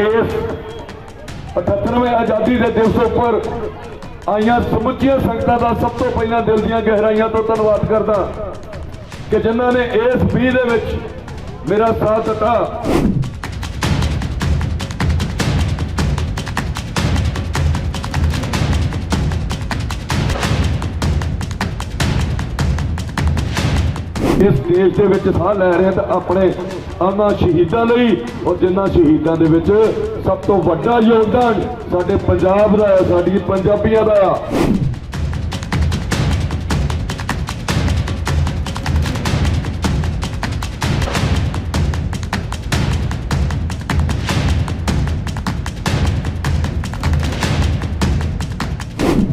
ਇਸ 78ਵੇਂ ਆਜ਼ਾਦੀ ਦੇ ਦਿਵਸ ਉੱਪਰ ਆਈਆਂ ਸਮੁੱਚੀਆਂ ਸੰਗਤਾਂ ਦਾ ਸਭ ਤੋਂ ਪਹਿਲਾਂ ਦਿਲ ਦੀਆਂ ਗਹਿਰਾਈਆਂ ਤੋਂ ਧੰਨਵਾਦ ਕਰਦਾ ਕਿ ਜਿਨ੍ਹਾਂ ਨੇ ਇਸ ਵੀ ਦੇ ਵਿੱਚ ਮੇਰਾ ਸਾਥ ਦਿੱਤਾ। ਇਸ ਦੇਸ਼ ਦੇ ਵਿੱਚ ਸਾਹ ਲੈ ਰਹੇ ਹਾਂ ਤਾਂ ਆਪਣੇ ਆਮਾ ਸ਼ਹੀਦਾਂ ਲਈ ਔਰ ਜਿਨ੍ਹਾਂ ਸ਼ਹੀਦਾਂ ਦੇ ਵਿੱਚ ਸਭ ਤੋਂ ਵੱਡਾ ਯੋਗਦਾਨ ਸਾਡੇ ਪੰਜਾਬ ਦਾ ਹੈ ਸਾਡੀ ਪੰਜਾਬੀਆਂ ਦਾ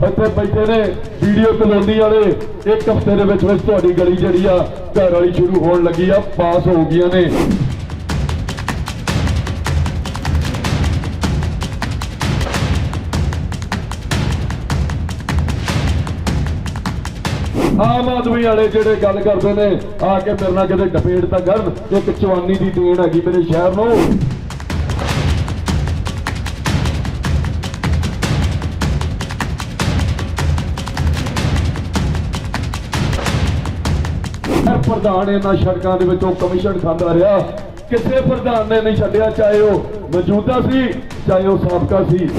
ਇੱਥੇ ਬੈਠੇ ਨੇ ਵੀਡੀਓ ਕਲੋਨੀ ਵਾਲੇ। ਇੱਕ ਹਫ਼ਤੇ ਦੇ ਵਿੱਚ ਵਿੱਚ ਤੁਹਾਡੀ ਗਲੀ ਜਿਹੜੀ ਆ, ਘਰ ਵਾਲੀ ਸ਼ੁਰੂ ਹੋਣ ਲੱਗੀ ਆ, ਪਾਸ ਹੋ ਗਈਆਂ ਨੇ। ਆਮ ਆਦਮੀ ਵਾਲੇ ਜਿਹੜੇ ਗੱਲ ਕਰਦੇ ਨੇ, ਆ ਕੇ ਮੇਰੇ ਨਾਲ ਕਿਤੇ ਡਪੇੜ ਤਾਂ ਕਰਨ, ਇੱਕ ਚਵਾਨੀ ਦੀ ਦੇਣ ਹੈਗੀ ਮੇਰੇ ਸ਼ਹਿਰ ਨੂੰ। ਪ੍ਰਧਾਨ ਇਹਨਾਂ ਸੜਕਾਂ ਦੇ ਵਿੱਚੋਂ ਕਮਿਸ਼ਨ ਖਾਂਦਾ ਰਿਹਾ। ਕਿਸੇ ਪ੍ਰਧਾਨ ਨੇ ਨਹੀਂ ਛੱਡਿਆ, ਚਾਹੇ ਉਹ ਮੌਜੂਦਾ ਸੀ, ਚਾਹੇ ਉਹ ਸਾਬਕਾ ਸੀ।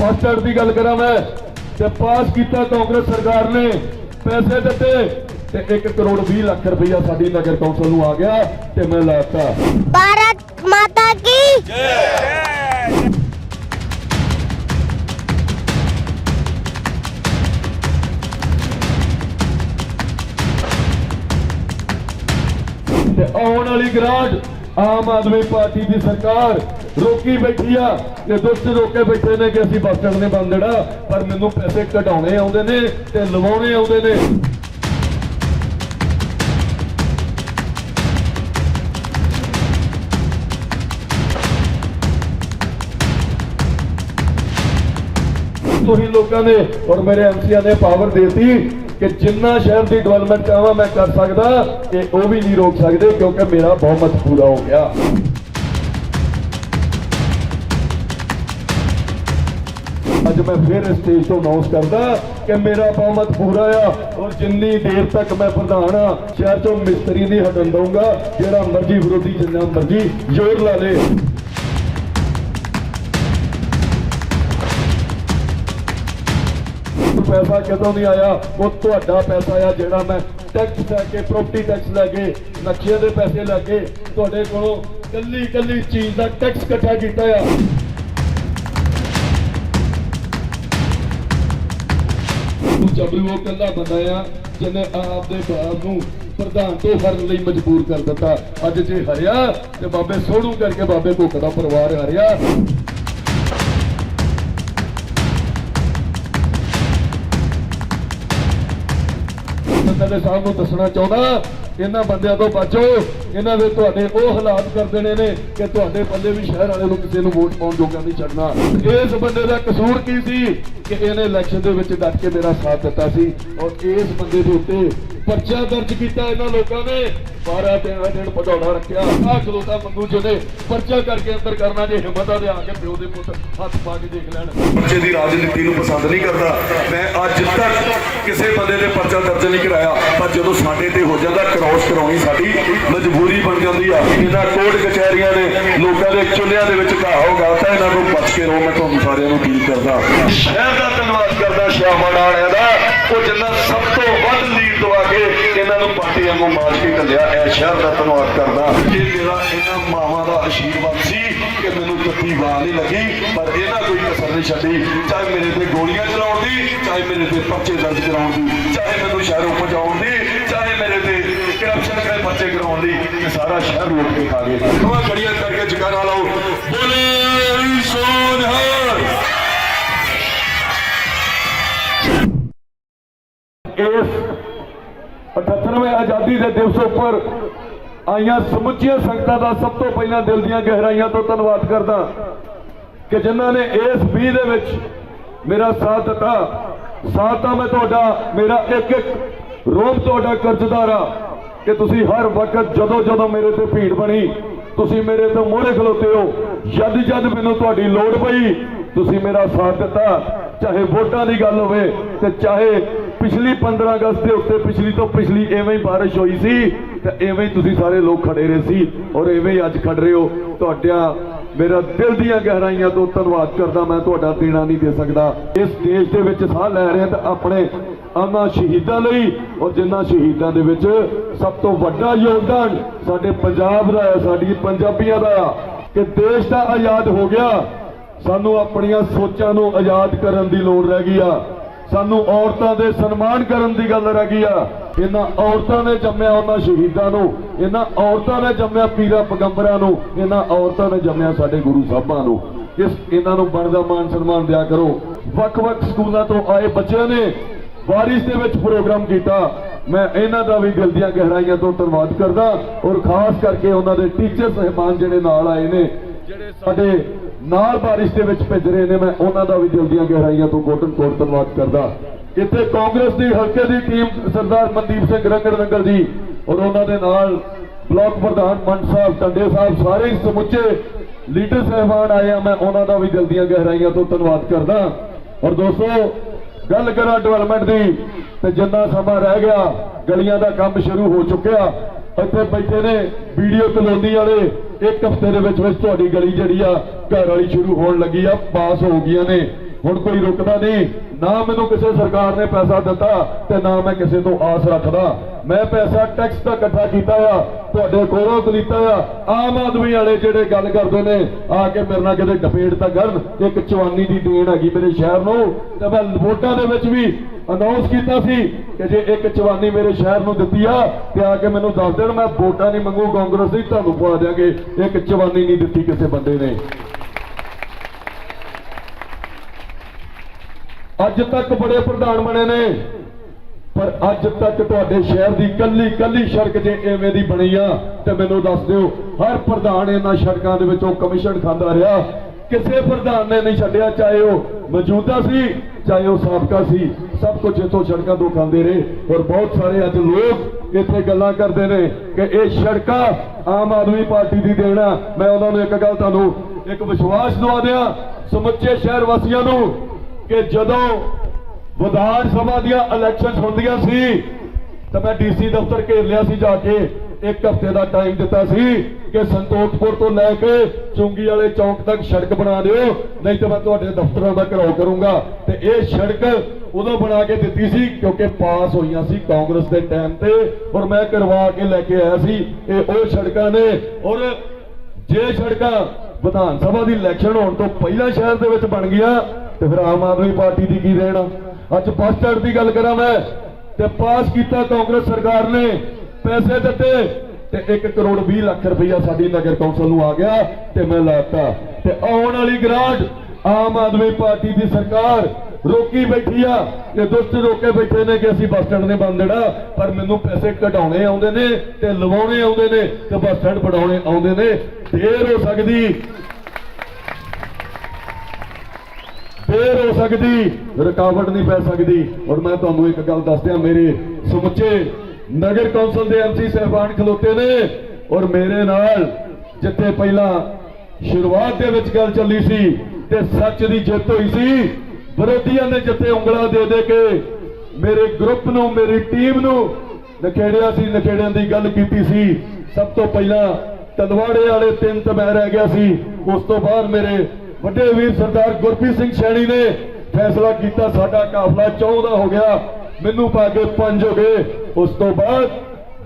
ਪਾਸਟਰ ਦੀ ਗੱਲ ਕਰਾਂ ਮੈਂ, ਤੇ ਪਾਸ ਕੀਤਾ ਕਾਂਗਰਸ ਸਰਕਾਰ ਨੇ, ਪੈਸੇ ਦਿੱਤੇ, ਤੇ 1 ਕਰੋੜ 20 ਲੱਖ ਰੁਪਈਆ ਸਾਡੀ ਨਗਰ ਕੌਂਸਲ ਨੂੰ ਆ ਗਿਆ, ਤੇ ਮੈਂ ਲਾਤਾ। की ਤੇ ਆਉਣ ਵਾਲੀ ਗ੍ਰਾਂਟ ਆਮ ਆਦਮੀ ਪਾਰਟੀ ਦੀ ਸਰਕਾਰ ਰੋਕੀ ਬੈਠੀ ਆ। ਤੇ ਦੁਸ਼ਟ ਰੋਕੇ ਬੈਠੇ ਨੇ ਕਿ ਅਸੀਂ ਬੱਸ ਸਟੈਂਡ ਨੇ ਬੰਦ ਦੇਣਾ ਪਰ ਮੈਨੂੰ ਪੈਸੇ ਕਢਾਉਣੇ ਆਉਂਦੇ ਨੇ ਤੇ ਲਵਾਉਣੇ ਆਉਂਦੇ ਨੇ। ਤੁਸੀਂ ਲੋਕਾਂ ਨੇ ਔਰ ਮੇਰੇ ਐਮਸੀਆਂ ਨੇ ਪਾਵਰ ਦੇਤੀ ਕਿ ਜਿੰਨਾ ਸ਼ਹਿਰ ਦੀ ਡਿਵੈਲਪਮੈਂਟ ਚਾਹਾਂ ਮੈਂ ਕਰ ਸਕਦਾ ਇਹ ਉਹ ਵੀ ਨਹੀਂ ਰੋਕ ਸਕਦੇ ਕਿਉਂਕਿ ਮੇਰਾ ਬਹੁਮਤ ਪੂਰਾ ਹੋ ਗਿਆ। ਅੱਜ ਮੈਂ ਫਿਰ ਸਟੇਜ ਤੋਂ ਅਨਾਉਂਸ ਕਰਦਾ ਕਿ ਮੇਰਾ ਬਹੁਮਤ ਪੂਰਾ ਆ ਔਰ ਜਿੰਨੀ ਦੇਰ ਤੱਕ ਮੈਂ ਪ੍ਰਧਾਨ ਆ, ਸ਼ਹਿਰ ਚੋਂ ਮਿਸਤਰੀ ਨਹੀਂ ਹਟਣ ਦਊਂਗਾ, ਜਿਹੜਾ ਮਰਜ਼ੀ ਵਿਰੋਧੀ ਜਿੰਨਾ ਮਰਜ਼ੀ ਜ਼ੋਰ ਲਾ ਲੇ। ਪੈਸਾ ਕਦੋਂ ਨਹੀਂ ਆਇਆ? ਉਹ ਤੁਹਾਡਾ ਪੈਸਾ ਆ ਜਿਹੜਾ ਮੈਂ ਟੈਕਸ ਲੈ ਕੇ ਪ੍ਰਾਪਰਟੀ ਟੈਕਸ ਲੈ ਕੇ ਨਕਸ਼ੇ ਦੇ ਪੈਸੇ ਲੈ ਕੇ ਤੁਹਾਡੇ ਕੋਲੋਂ ਕੱਲੀ ਕੱਲੀ ਚੀਜ਼ ਦਾ ਟੈਕਸ ਇਕੱਠਾ ਕੀਤਾ ਆ। ਤੂੰ ਜਬਰੀ ਉਹ ਕੱਲਾ ਬੰਦਾ ਆ, ਜਿਹਨੇ ਆਪਦੇ ਬਾਪ ਨੂੰ ਪ੍ਰਧਾਨ ਤੋਂ ਹਰਨ ਲਈ ਮਜਬੂਰ ਕਰ ਦਿੱਤਾ। ਅੱਜ ਜੇ ਹਰਿਆ ਤੇ ਬਾਬੇ ਸੋਹਣੂ ਕਰਕੇ ਬਾਬੇ ਭੁੱਖ ਦਾ ਪਰਿਵਾਰ ਹਰਿਆ। ਬੰਦੇ ਸਾਹਿਬ ਨੂੰ ਦੱਸਣਾ ਚਾਹੁੰਦਾ, ਇਹਨਾਂ ਬੰਦਿਆਂ ਤੋਂ ਬਚੋ। ਇਹਨਾਂ ਦੇ ਤੁਹਾਡੇ ਉਹ ਹਾਲਾਤ ਕਰ ਦੇਣੇ ਨੇ ਕਿ ਤੁਹਾਡੇ ਬੰਦੇ ਵੀ ਸ਼ਹਿਰ ਵਾਲੇ ਨੂੰ ਕਿਸੇ ਨੂੰ ਵੋਟ ਪਾਉਣ ਜੋਗਾ ਨਹੀਂ ਛੱਡਣਾ। ਇਸ ਬੰਦੇ ਦਾ ਕਸੂਰ ਕੀ ਸੀ? ਕਿ ਇਹਨੇ ਇਲੈਕਸ਼ਨ ਦੇ ਵਿੱਚ ਡਟ ਕੇ ਮੇਰਾ ਸਾਥ ਦਿੱਤਾ ਸੀ। ਔਰ ਇਸ ਬੰਦੇ ਦੇ ਉੱਤੇ ਪਰਚਾ ਦਰਜ ਕੀਤਾ ਇਹਨਾਂ ਲੋਕਾਂ ਨੇ। 12 ਦਿਨ ਦਿਨ ਪਧੌੜਾ ਰੱਖਿਆ। ਆਹ ਖਲੋਤਾ ਮੰਗੂ ਜਿਹਨੇ ਪਰਚਾ ਕਰਕੇ ਅੰਦਰ ਕਰਨਾ ਜੇ ਹਿੰਮਤ ਆ ਤੇ ਆ ਕੇ ਪਿਓ ਦੇ ਪੁੱਤ ਹੱਥ ਪਾ ਕੇ ਦੇਖ ਲੈਣ। ਬੱਚੇ ਦੀ ਰਾਜਨੀਤੀ ਨੂੰ ਪਸੰਦ ਨਹੀਂ ਕਰਦਾ। ਮੈਂ ਅੱਜ ਤੱਕ ਕਿਸੇ ਬੰਦੇ ਦੇ ਪਰਚਾ ਦਰਜ ਨਹੀਂ ਕਰਾਇਆ। ਪਰ ਜਦੋਂ ਸਾਡੇ ਤੇ ਹੋ ਜਾਂਦਾ ਕ੍ਰਾਸ ਕਰਾਉਣੀ ਸਾਡੀ, ਮਜਬੂਰੀ ਬਣ ਜਾਂਦੀ ਆ। ਇਹਨਾਂ ਕੋਰਟ ਕਚਹਿਰੀਆਂ ਨੇ ਲੋਕਾਂ ਦੇ ਚੁੱਲ੍ਹਿਆਂ ਦੇ ਵਿੱਚ ਘਾਹ ਹੋ ਗਿਆ ਤਾਂ ਇਹਨਾਂ ਨੂੰ ਬਚ ਕੇ ਰਹੋ ਮੈਂ ਤੁਹਾਨੂੰ ਸਾਰਿਆਂ ਨੂੰ ਅਪੀਲ ਕਰਦਾ। ਸ਼ਹਿਰ ਦਾ ਧੰਨਵਾਦ ਕਰਦਾ ਸ਼ਿਆਮਾ ਵਾਲਿਆਂ ਦਾ। ਉਹ ਜਿੰਨਾ ਸਭ ਤੋਂ ਵੱਧ ਲੀਡ ਦਵਾ ਕੇ ਇਹਨਾਂ ਨੂੰ ਪਾਰਟੀ ਵਾਂਗੂ ਮਾਰ ਕੇ ਕੱਲਿਆ ਇਹ ਸ਼ਹਿਰ ਦਾ ਧੰਨਵਾਦ ਕਰਦਾ ਇਹ ਮੇਰਾ ਇਹਨਾਂ ਮਾਵਾਂ ਦਾ ਆਸ਼ੀਰਵਾਦ ਸੀ ਕਿ ਮੈਨੂੰ ਕੱਤੀ ਵਾਹ ਨਹੀਂ ਲੱਗੀ, ਪਰ ਇਹਨਾਂ ਕੋਈ ਕਸਰ ਨਹੀਂ ਛੱਡੀ। ਚਾਹੇ ਮੇਰੇ ਤੇ ਗੋਲੀਆਂ ਚਲਾਉਣ ਦੀ, ਚਾਹੇ ਮੇਰੇ ਤੇ ਪਰਚੇ ਦਰਜ ਕਰਾਉਣ ਦੀ, ਚਾਹੇ ਮੈਨੂੰ ਸ਼ਹਿਰੋਂ ਪਹੁੰਚਾਉਣ ਦੀ, ਚਾਹੇ ਮੇਰੇ ਤੇ ਕਰਪਸ਼ਨ ਦੇ ਪਰਚੇ ਕਰਾਉਣ ਦੀ, ਇਹ ਸਾਰਾ ਸ਼ਹਿਰ ਲੁੱਟ ਕੇ ਖਾ ਗਏ ਦੋਵਾਂ ਗੜੀਆਂ ਕਰਕੇ ਜਗਾਰਾ ਲਾਓ ਬੋਲੇ ਸੋਨਹਰ ਇਸ ਆਜ਼ਾਦੀ ਦਿਵਸ ਉੱਪਰ ਆਈਆਂ ਸਮੁੱਚੀਆਂ ਸੰਗਤਾਂ ਦਾ ਸਭ ਤੋਂ ਪਹਿਲਾਂ ਦਿਲ ਦੀਆਂ ਗਹਿਰਾਈਆਂ ਤੋਂ ਧੰਨਵਾਦ ਕਰਦਾ ਕਿ ਜਿਨ੍ਹਾਂ ਨੇ ਇਸ ਵੀ ਦੇ ਵਿੱਚ ਮੇਰਾ ਸਾਥ ਦਿੱਤਾ। ਸਾਥ ਤਾਂ ਮੈਂ ਤੁਹਾਡਾ, ਮੇਰਾ ਇੱਕ ਇੱਕ ਰੋਮ ਤੁਹਾਡਾ ਕਰਜ਼ਦਾਰ ਆ ਕਿ ਤੁਸੀਂ ਹਰ ਵਕਤ ਜਦੋਂ ਜਦੋਂ ਮੇਰੇ ਤੇ ਭੀੜ ਬਣੀ, ਤੁਸੀਂ ਮੇਰੇ ਤੋਂ ਮੋਹਰੇ ਖਲੋਤੇ ਹੋ। ਜਦ ਜਦ ਮੈਨੂੰ ਤੁਹਾਡੀ ਲੋੜ ਪਈ, ਤੁਸੀਂ ਮੇਰਾ ਸਾਥ ਦਿੱਤਾ। ਚਾਹੇ ਵੋਟਾਂ ਦੀ ਗੱਲ ਹੋਵੇ ਤੇ ਚਾਹੇ ਪਿਛਲੀ 15 ਅਗਸਤ ਦੇ ਉੱਤੇ ਪਿਛਲੀ ਤੋਂ ਪਿਛਲੀ ਐਵੇਂ ਹੀ ਬਾਰਿਸ਼ ਹੋਈ ਸੀ ਤੇ ਐਵੇਂ ਹੀ ਤੁਸੀਂ ਸਾਰੇ ਲੋਕ ਖੜੇ ਰਹੇ ਸੀ ਔਰ ਐਵੇਂ ਹੀ ਅੱਜ ਖੜ ਰਹੇ ਹੋ। ਤੁਹਾਡਿਆਂ ਮੇਰਾ ਦਿਲ ਦੀਆਂ ਗਹਿਰਾਈਆਂ ਤੋਂ ਧੰਨਵਾਦ ਕਰਦਾ ਮੈਂ ਤੁਹਾਡਾ ਦੇਣਾ ਨਹੀਂ ਦੇ ਸਕਦਾ। ਇਸ ਦੇਸ਼ ਦੇ ਵਿੱਚ ਸਾਹ ਲੈ ਰਹੇ ਤਾਂ ਆਪਣੇ ਉਹਨਾਂ ਸ਼ਹੀਦਾਂ ਲਈ ਔਰ ਜਿਨ੍ਹਾਂ ਸ਼ਹੀਦਾਂ ਦੇ ਵਿੱਚ ਸਭ ਤੋਂ ਵੱਡਾ ਯੋਗਦਾਨ ਸਾਡੇ ਪੰਜਾਬ ਦਾ ਹੈ ਸਾਡੀ ਪੰਜਾਬੀਆਂ ਦਾ। ਕਿ ਦੇਸ਼ ਦਾ ਆਜ਼ਾਦ ਹੋ ਗਿਆ, ਸਾਨੂੰ ਆਪਣੀਆਂ ਸੋਚਾਂ ਨੂੰ ਆਜ਼ਾਦ ਕਰਨ ਦੀ ਲੋੜ ਰਹਿ ਗਈ ਆ। ਸਾਨੂੰ ਔਰਤਾਂ ਦੇ ਸਨਮਾਨ ਕਰਨ ਦੀ ਗੱਲ ਰਹਿ ਗਈ ਆ। ਇਹਨਾਂ ਔਰਤਾਂ ਨੇ ਜੰਮਿਆ ਉਹਨਾਂ ਸ਼ਹੀਦਾਂ ਨੂੰ, ਇਹਨਾਂ ਔਰਤਾਂ ਨੇ ਜੰਮਿਆ ਪੀਰਾ ਪਗੰਬਰਾਂ ਨੂੰ, ਇਹਨਾਂ ਔਰਤਾਂ ਨੇ ਜੰਮਿਆ ਸਾਡੇ ਗੁਰੂ ਸਾਹਿਬਾਂ ਨੂੰ। ਇਸ ਇਹਨਾਂ ਨੂੰ ਬਣਦਾ ਮਾਨ ਸਨਮਾਨ ਦਿਆ ਕਰੋ। ਵੱਖ-ਵੱਖ ਸਕੂਲਾਂ ਤੋਂ ਆਏ ਬੱਚਿਆਂ ਨੇ ਵਾਰਿਸ਼ ਦੇ ਵਿੱਚ ਪ੍ਰੋਗਰਾਮ ਕੀਤਾ। ਮੈਂ ਇਹਨਾਂ ਦਾ ਵੀ ਦਿਲ ਦੀਆਂ ਗਹਿਰਾਈਆਂ ਤੋਂ ਧੰਨਵਾਦ ਕਰਦਾ ਔਰ ਖਾਸ ਕਰਕੇ ਉਹਨਾਂ ਦੇ ਟੀਚਰ ਸਹਿਬਾਨ ਜਿਹੜੇ ਨਾਲ ਆਏ ਨੇ, ਜਿਹੜੇ ਸਾਡੇ ਨਾਲ ਬਾਰਿਸ਼ ਦੇ ਵਿੱਚ ਭਿੱਜ ਰਹੇ ਨੇ, ਮੈਂ ਉਹਨਾਂ ਦਾ ਵੀ ਦਿਲ ਦੀਆਂ ਗਹਿਰਾਈਆਂ ਤੋਂ ਕੋਟਨ ਕੋਟ ਧੰਨਵਾਦ ਕਰਦਾ। ਇੱਥੇ ਕਾਂਗਰਸ ਦੀ ਹਲਕੇ ਦੀ ਟੀਮ, ਸਰਦਾਰ ਮਨਦੀਪ ਸਿੰਘ ਰੰਗੜ ਨੰਗਲ ਜੀ ਔਰ ਉਹਨਾਂ ਦੇ ਨਾਲ ਬਲਾਕ ਪ੍ਰਧਾਨ ਮੰਡ ਸਾਹਿਬ ਟੰਡੇ ਸਾਹਿਬ ਸਾਰੇ ਸਮੁੱਚੇ ਲੀਡਰ ਸਹਿਬਾਨ ਆਏ ਆ, ਮੈਂ ਉਹਨਾਂ ਦਾ ਵੀ ਦਿਲ ਦੀਆਂ ਗਹਿਰਾਈਆਂ ਤੋਂ ਧੰਨਵਾਦ ਕਰਦਾ। ਔਰ ਦੋਸਤੋ, ਗੱਲ ਕਰਾਂ ਡਿਵੈਲਪਮੈਂਟ ਦੀ, ਤੇ ਜਿੰਨਾ ਸਮਾਂ ਰਹਿ ਗਿਆ, ਗਲੀਆਂ ਦਾ ਕੰਮ ਸ਼ੁਰੂ ਹੋ ਚੁੱਕਿਆ। ਇੱਥੇ ਬੈਠੇ ਨੇ ਵੀਡੀਓ ਕਲੋਨੀ ਵਾਲੇ। ਇੱਕ ਹਫ਼ਤੇ ਦੇ ਵਿੱਚ ਵਿੱਚ ਤੁਹਾਡੀ ਗਲੀ ਜਿਹੜੀ ਆ, ਘਰ ਵਾਲੀ ਸ਼ੁਰੂ ਹੋਣ ਲੱਗੀ ਆ, ਪਾਸ ਹੋ ਗਈਆਂ ਨੇ। ਹੁਣ ਕੋਈ ਰੁਕਦਾ ਨਹੀਂ। ਨਾ ਮੈਨੂੰ ਕਿਸੇ ਸਰਕਾਰ ਨੇ ਪੈਸਾ ਦਿੱਤਾ ਤੇ ਨਾ ਮੈਂ ਕਿਸੇ ਤੋਂ ਆਸ ਰੱਖਦਾ। ਮੈਂ ਪੈਸਾ ਟੈਕਸ ਦਾ ਇਕੱਠਾ ਕੀਤਾ ਆ, ਤੁਹਾਡੇ ਕੋਲੋਂ ਕਲੀਤਾ ਆ। ਆਮ ਆਦਮੀ ਵਾਲੇ ਜਿਹੜੇ ਗੱਲ ਕਰਦੇ ਨੇ, ਆ ਕੇ ਮੇਰੇ ਨਾਲ ਕਿਤੇ ਡਪੇਟ ਤਾਂ ਕਰਨ। ਇੱਕ ਚਵਾਨੀ ਦੀ ਦੇਣ ਹੈਗੀ ਮੇਰੇ ਸ਼ਹਿਰ ਨੂੰ, ਤੇ ਮੈਂ ਵੋਟਾਂ ਦੇ ਵਿੱਚ ਵੀ ਅਨਾਉਂਸ ਕੀਤਾ ਸੀ ਕਿ ਜੇ ਇੱਕ ਚਵਾਨੀ ਮੇਰੇ ਸ਼ਹਿਰ ਨੂੰ ਦਿੱਤੀ ਆ, ਤੇ ਆ ਕੇ ਮੈਨੂੰ ਦੱਸ ਦੇਣ, ਮੈਂ ਵੋਟਾਂ ਨਹੀਂ ਮੰਗੂ, ਕਾਂਗਰਸ ਦੀ ਤੁਹਾਨੂੰ ਪਵਾ ਦਿਆਂਗੇ। ਇੱਕ ਚਵਾਨੀ ਨਹੀਂ ਦਿੱਤੀ ਕਿਸੇ ਬੰਦੇ ਨੇ। ਅੱਜ ਤੱਕ ਬੜੇ ਪ੍ਰਧਾਨ ਬਣੇ ਨੇ, ਪਰ ਅੱਜ ਤੱਕ ਤੁਹਾਡੇ ਸ਼ਹਿਰ ਦੀ ਕੱਲੀ ਕੱਲੀ ਸੜਕ ਜੇ ਐਵੇਂ ਦੀ ਬਣੀ ਆ, ਤੇ ਮੈਨੂੰ ਦੱਸ ਦਿਓ, ਹਰ ਪ੍ਰਧਾਨ ਇਹਨਾਂ ਸੜਕਾਂ ਦੇ ਵਿੱਚੋਂ ਕਮਿਸ਼ਨ ਖਾਂਦਾ ਰਿਹਾ ਕਿਸੇ ਪ੍ਰਧਾਨ ਨੇ ਨਹੀਂ ਛੱਡਿਆ, ਚਾਹੇ ਉਹ ਮੌਜੂਦਾ ਸੀ, ਚਾਹੇ ਉਹ ਸਾਬਕਾ ਸੀ, ਸਭ ਕੁਝ ਇਥੋਂ ਸੜਕਾਂ ਤੋਂ ਖਾਂਦੇ ਰਹੇ। ਔਰ ਬਹੁਤ ਸਾਰੇ ਅੱਜ ਲੋਕ ਇੱਥੇ ਗੱਲਾਂ ਕਰਦੇ ਨੇ ਕਿ ਇਹ ਸੜਕਾਂ ਆਮ ਆਦਮੀ ਪਾਰਟੀ ਦੀ ਦੇਣਾ ਮੈਂ ਉਹਨਾਂ ਨੂੰ ਇੱਕ ਗੱਲ ਤੁਹਾਨੂੰ ਇੱਕ ਵਿਸ਼ਵਾਸ ਦਵਾ ਦਿਆਂ, ਸਮੁੱਚੇ ਸ਼ਹਿਰ ਵਾਸੀਆਂ ਨੂੰ ਕਿ ਜਦੋਂ ਵਿਧਾਨ ਸਭਾ ਦੀਆਂ ਇਲੈਕਸ਼ਨਸ ਹੁੰਦੀਆਂ ਸੀ, ਤਾਂ ਮੈਂ ਡੀਸੀ ਦਫ਼ਤਰ ਘੇਰ ਲਿਆ ਸੀ ਜਾ ਕੇ, ਇੱਕ ਹਫ਼ਤੇ ਦਾ ਟਾਈਮ ਦਿੱਤਾ ਸੀ। ਕਿ ਸੰਤੋਖਪੁਰ ਤੋਂ ਲੈ ਕੇ ਚੁੰਗੀ ਵਾਲੇ ਚੌਂਕ ਤੱਕ ਸੜਕ ਬਣਾ ਦਿਓ, ਨਹੀਂ ਤਾਂ ਮੈਂ ਤੁਹਾਡੇ ਦਫ਼ਤਰਾਂ ਦਾ ਘਰਾਓ ਕਰੂੰਗਾ। ਤੇ ਇਹ ਸੜਕ ਉਦੋਂ ਬਣਾ ਕੇ ਦਿੱਤੀ ਸੀ ਕਿਉਂਕਿ ਪਾਸ ਹੋਈਆਂ ਸੀ ਕਾਂਗਰਸ ਦੇ ਟਾਈਮ ਤੇ ਔਰ ਮੈਂ ਕਰਵਾ ਕੇ ਲੈ ਕੇ ਆਇਆ ਸੀ। ਇਹ ਉਹ ਸੜਕਾਂ ਨੇ ਔਰ ਜੇ ਸੜਕਾਂ ਵਿਧਾਨ ਸਭਾ ਦੀ ਇਲੈਕਸ਼ਨ ਹੋਣ ਤੋਂ ਪਹਿਲਾਂ ਸ਼ਹਿਰ ਦੇ ਵਿੱਚ ਬਣ ਗਿਆ ਤੇ ਫਿਰ ਆਮ ਆਦਮੀ ਪਾਰਟੀ ਦੀ ਕੀ ਰਹਿਣਾ ਅੱਜ ਬੱਸ ਸਟੈਂਡ ਦੀ ਗੱਲ ਕਰਾਂ ਮੈਂ, ਤੇ ਪਾਸ ਕੀਤਾ ਕਾਂਗਰਸ ਸਰਕਾਰ ਨੇ, ਪੈਸੇ ਦਿੱਤੇ ਤੇ 1 ਕਰੋੜ 20 ਲੱਖ ਰੁਪਈਆ ਸਾਡੀ ਨਗਰ ਕੌਂਸਲ ਨੂੰ ਆ ਗਿਆ ਤੇ ਮੈਂ ਲਾਤਾ। ਤੇ ਆਉਣ ਵਾਲੀ ਗ੍ਰਾਂਟ ਆਮ ਆਦਮੀ ਪਾਰਟੀ ਦੀ ਸਰਕਾਰ ਰੋਕੀ ਬੈਠੀ ਆ। ਤੇ ਦੁਸ਼ਟ ਰੋਕੇ ਬੈਠੇ ਨੇ ਕਿ ਅਸੀਂ ਬੱਸ ਸਟੈਂਡ ਨੇ ਬੰਦ ਦੇਣਾ, ਪਰ ਮੈਨੂੰ ਪੈਸੇ ਕਢਾਉਣੇ ਆਉਂਦੇ ਨੇ ਤੇ ਲਵਾਉਣੇ ਆਉਂਦੇ ਨੇ ਤੇ ਬੱਸ ਸਟੈਂਡ ਬਣਾਉਣੇ ਆਉਂਦੇ ਨੇ। ਫੇਰ ਹੋ ਸਕਦੀ। ਫੇਰ ਹੋ ਸਕਦੀ। ਰੁਕਾਵਟ ਨਹੀਂ ਪੈ ਸਕਦੀ। ਔਰ ਮੈਂ ਤੁਹਾਨੂੰ ਇੱਕ ਗੱਲ ਦੱਸਦਿਆਂ, ਮੇਰੇ ਸਮੁੱਚੇ ਨਗਰ ਕੌਂਸਲ ਦੇ ਐਮਸੀ ਸਹਿਬਾਨ ਖਲੋਤੇ ਨੇ ਔਰ ਮੇਰੇ ਨਾਲ ਜਿੱਥੇ ਪਹਿਲਾਂ ਸ਼ੁਰੂਆਤ ਦੇ ਵਿੱਚ ਗੱਲ ਚੱਲੀ ਸੀ ਤੇ ਸੱਚ ਦੀ ਜਿੱਤ ਹੋਈ ਸੀ, ਵਿਰੋਧੀਆਂ ਨੇ ਜਿੱਥੇ ਉਂਗਲਾਂ ਦੇ ਦੇ ਕੇ ਮੇਰੇ ਗਰੁੱਪ ਨੂੰ, ਮੇਰੀ ਟੀਮ ਨੂੰ ਨਖੇੜਿਆ ਸੀ, ਨਖੇੜਿਆਂ ਦੀ ਗੱਲ ਕੀਤੀ ਸੀ। ਸਭ ਤੋਂ ਪਹਿਲਾਂ ਤਲਵਾੜੇ ਵਾਲੇ ਤਿੰਨ ਤਬੈ ਰਹਿ ਗਿਆ ਸੀ। ਉਸ ਤੋਂ ਬਾਅਦ ਮੇਰੇ ਵੱਡੇ ਵੀਰ ਸਰਦਾਰ ਗੁਰਪ੍ਰੀਤ ਸਿੰਘ ਸੈਣੀ ਨੇ ਫੈਸਲਾ ਕੀਤਾ, ਸਾਡਾ ਕਾਫਲਾ 14 ਦਾ ਹੋ ਗਿਆ। ਮੈਨੂੰ ਪਾ ਕੇ ਪੰਜ ਹੋ ਗਏ। ਉਸ ਤੋਂ ਬਾਅਦ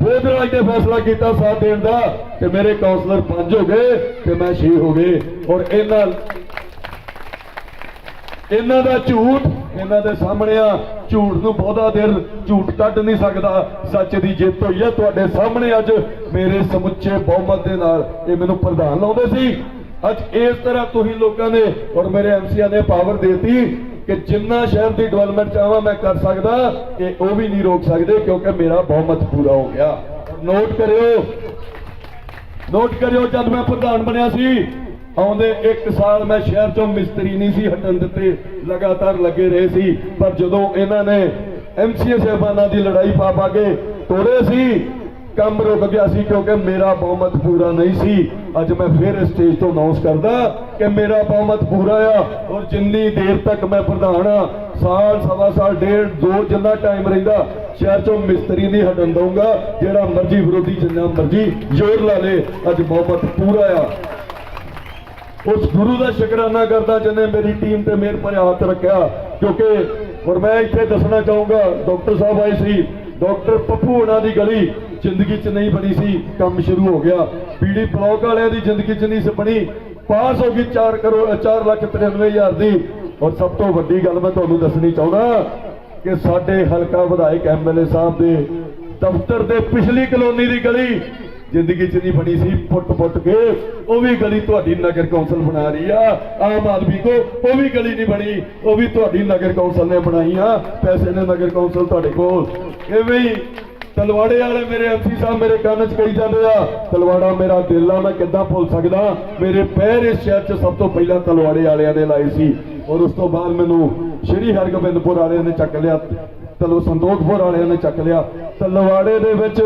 ਬੋਧਰਾਜ ਨੇ ਫੈਸਲਾ ਕੀਤਾ ਸਾਥ ਦੇਣ ਦਾ ਤੇ ਮੇਰੇ ਕਾਉਂਸਲਰ ਪੰਜ ਹੋ ਗਏ ਤੇ ਮੈਂ 6 ਹੋ ਗਏ। ਔਰ ਇਹਨਾਂ ਇਹਨਾਂ ਦਾ ਝੂਠ ਇਹਨਾਂ ਦੇ ਸਾਹਮਣੇ ਆ। ਝੂਠ ਨੂੰ ਬਹੁਤਾ ਦੇਰ ਝੂਠ ਕੱਢ ਨਹੀਂ ਸਕਦਾ। ਸੱਚ ਦੀ ਜਿੱਤ ਹੋਈ ਹੈ। ਤੁਹਾਡੇ ਸਾਹਮਣੇ ਅੱਜ ਮੇਰੇ ਸਮੁੱਚੇ ਬਹੁਮਤ ਦੇ ਨਾਲ ਇਹ ਮੈਨੂੰ ਪ੍ਰਧਾਨ ਲਾਉਂਦੇ ਸੀ। ਅੱਜ ਇਸ ਤਰ੍ਹਾਂ ਤੁਸੀਂ ਲੋਕਾਂ ਨੇ ਔਰ ਮੇਰੇ ਐਮਸੀਆਂ ਨੇ ਪਾਵਰ ਦੇਤੀ ਕਿ ਜਿੰਨਾ ਸ਼ਹਿਰ ਦੀ ਡਿਵੈਲਪਮੈਂਟ ਚਾਹਾਂ ਮੈਂ ਕਰ ਸਕਦਾ ਕਿ ਉਹ ਵੀ ਨਹੀਂ ਰੋਕ ਸਕਦੇ ਕਿਉਂਕਿ ਮੇਰਾ ਬਹੁਮਤ ਪੂਰਾ ਹੋ ਗਿਆ। ਨੋਟ ਕਰਿਓ। ਨੋਟ ਕਰਿਓ, ਜਦ ਮੈਂ ਪ੍ਰਧਾਨ ਬਣਿਆ ਸੀ, ਆਉਂਦੇ ਇੱਕ ਸਾਲ ਮੈਂ ਸ਼ਹਿਰ ਚੋਂ ਮਿਸਤਰੀ ਨਹੀਂ ਸੀ ਹਟਣ ਦਿੱਤੇ, ਲਗਾਤਾਰ ਲੱਗੇ ਰਹੇ ਸੀ। ਪਰ ਜਦੋਂ ਇਹਨਾਂ ਨੇ ਐਮਸੀਏ ਸਾਹਿਬਾਨਾਂ ਦੀ ਲੜਾਈ ਪਾ ਪਾ ਕੇ ਤੋੜੇ ਸੀ, ਕੰਮ ਰੁਕ ਗਿਆ ਸੀ ਕਿਉਂਕਿ ਮੇਰਾ ਬਹੁਮਤ ਪੂਰਾ ਨਹੀਂ ਸੀ। ਅੱਜ ਮੈਂ ਫਿਰ ਇਸ ਸਟੇਜ ਤੋਂ ਅਨਾਉਂਸ ਕਰਦਾ ਕਿ ਮੇਰਾ ਬਹੁਮਤ ਪੂਰਾ ਆ ਔਰ ਜਿੰਨੀ ਦੇਰ ਤੱਕ ਮੈਂ ਪ੍ਰਧਾਨ ਆ, ਸਾਲ, ਸਵਾ ਸਾਲ, ਡੇਢ, ਦੋ ਜਿੰਨਾ ਟਾਈਮ ਰਹਿੰਦਾ, ਸ਼ਹਿਰ ਚੋਂ ਮਿਸਤਰੀ ਨਹੀਂ ਹਟਣ ਦਊਂਗਾ, ਜਿਹੜਾ ਮਰਜ਼ੀ ਵਿਰੋਧੀ ਜਿੰਨਾ ਮਰਜ਼ੀ ਜ਼ੋਰ ਲਾ ਲੇ, ਅੱਜ ਬਹੁਮਤ ਪੂਰਾ ਆ। ਉਸ ਗੁਰੂ ਦਾ ਸ਼ੁਕਰਾਨਾ ਕਰਦਾ ਜਿਹਨੇ ਮੇਰੀ ਟੀਮ ਤੇ ਮੇਰ ਭਰਿਆ ਹੱਥ ਰੱਖਿਆ, ਕਿਉਂਕਿ ਔਰ ਮੈਂ ਇੱਥੇ ਦੱਸਣਾ ਚਾਹੂੰਗਾ ਡਾਕਟਰ ਸਾਹਿਬ ਆਏ ਸੀ ਡਾਕਟਰ ਪੱਪੂ ਉਹਨਾਂ ਦੀ ਗਲੀ ਜ਼ਿੰਦਗੀ 'ਚ ਨਹੀਂ ਬਣੀ ਸੀ, ਕੰਮ ਸ਼ੁਰੂ ਹੋ ਗਿਆ। ਪੀੜੀ ਬਲੌਕ ਵਾਲਿਆਂ ਦੀ ਜ਼ਿੰਦਗੀ 'ਚ ਨਹੀਂ ਸੀ ਬਣੀ ਪਾਸ ਹੋ ਗਈ 4 ਕਰੋੜ 4 ਲੱਖ 93 ਦੀ। ਔਰ ਸਭ ਤੋਂ ਵੱਡੀ ਗੱਲ ਮੈਂ ਤੁਹਾਨੂੰ ਦੱਸਣੀ ਚਾਹੁੰਦਾ ਕਿ ਸਾਡੇ ਹਲਕਾ ਵਿਧਾਇਕ ਐਮਐਲਏ ਸਾਹਿਬ ਦੇ ਦਫ਼ਤਰ ਦੇ ਪਿਛਲੀ ਕਲੋਨੀ ਦੀ ਗਲੀ ਜ਼ਿੰਦਗੀ 'ਚ ਨਹੀਂ ਬਣੀ ਸੀ, ਫੁੱਟ ਫੁੱਟ ਕੇ। ਉਹ ਵੀ ਗਲੀ ਤੁਹਾਡੀ ਨਗਰ ਕੌਂਸਲ ਬਣਾ ਰਹੀ ਆ। ਆਮ ਆਦਮੀ ਕੋ ਉਹ ਵੀ ਗਲੀ ਨਹੀਂ ਬਣੀ, ਉਹ ਵੀ ਤੁਹਾਡੀ ਨਗਰ ਕੌਂਸਲ ਨੇ ਬਣਾਈ ਆ। ਪੈਸੇ ਨੇ ਨਗਰ ਕੌਂਸਲ ਤੁਹਾਡੇ ਕੋਲ। ਇਵੇਂ ਹੀ ਤਲਵਾੜੇ ਵਾਲੇ ਮੇਰੇ ਐਮਸੀ ਸਾਹਿਬ ਮੇਰੇ ਕੰਨ 'ਚ ਕਹੀ ਜਾਂਦੇ ਆ। ਤਲਵਾੜਾ ਮੇਰਾ ਦਿਲ ਆ, ਮੈਂ ਕਿੱਦਾਂ ਭੁੱਲ ਸਕਦਾ? ਮੇਰੇ ਪੈਰ ਇਸ ਸ਼ਹਿਰ 'ਚ ਸਭ ਤੋਂ ਪਹਿਲਾਂ ਤਲਵਾੜੇ ਵਾਲਿਆਂ ਨੇ ਲਾਏ ਸੀ। ਔਰ ਉਸ ਤੋਂ ਬਾਅਦ ਮੈਨੂੰ ਸ਼੍ਰੀ ਹਰਗੋਬਿੰਦਪੁਰ ਵਾਲਿਆਂ ਨੇ ਚੱਕ ਲਿਆ। ਚਲੋ ਸੰਦੋਖਪੁਰ ਵਾਲਿਆਂ ਨੇ ਚੱਕ ਲਿਆ। ਤਲਵਾੜੇ ਦੇ ਵਿੱਚ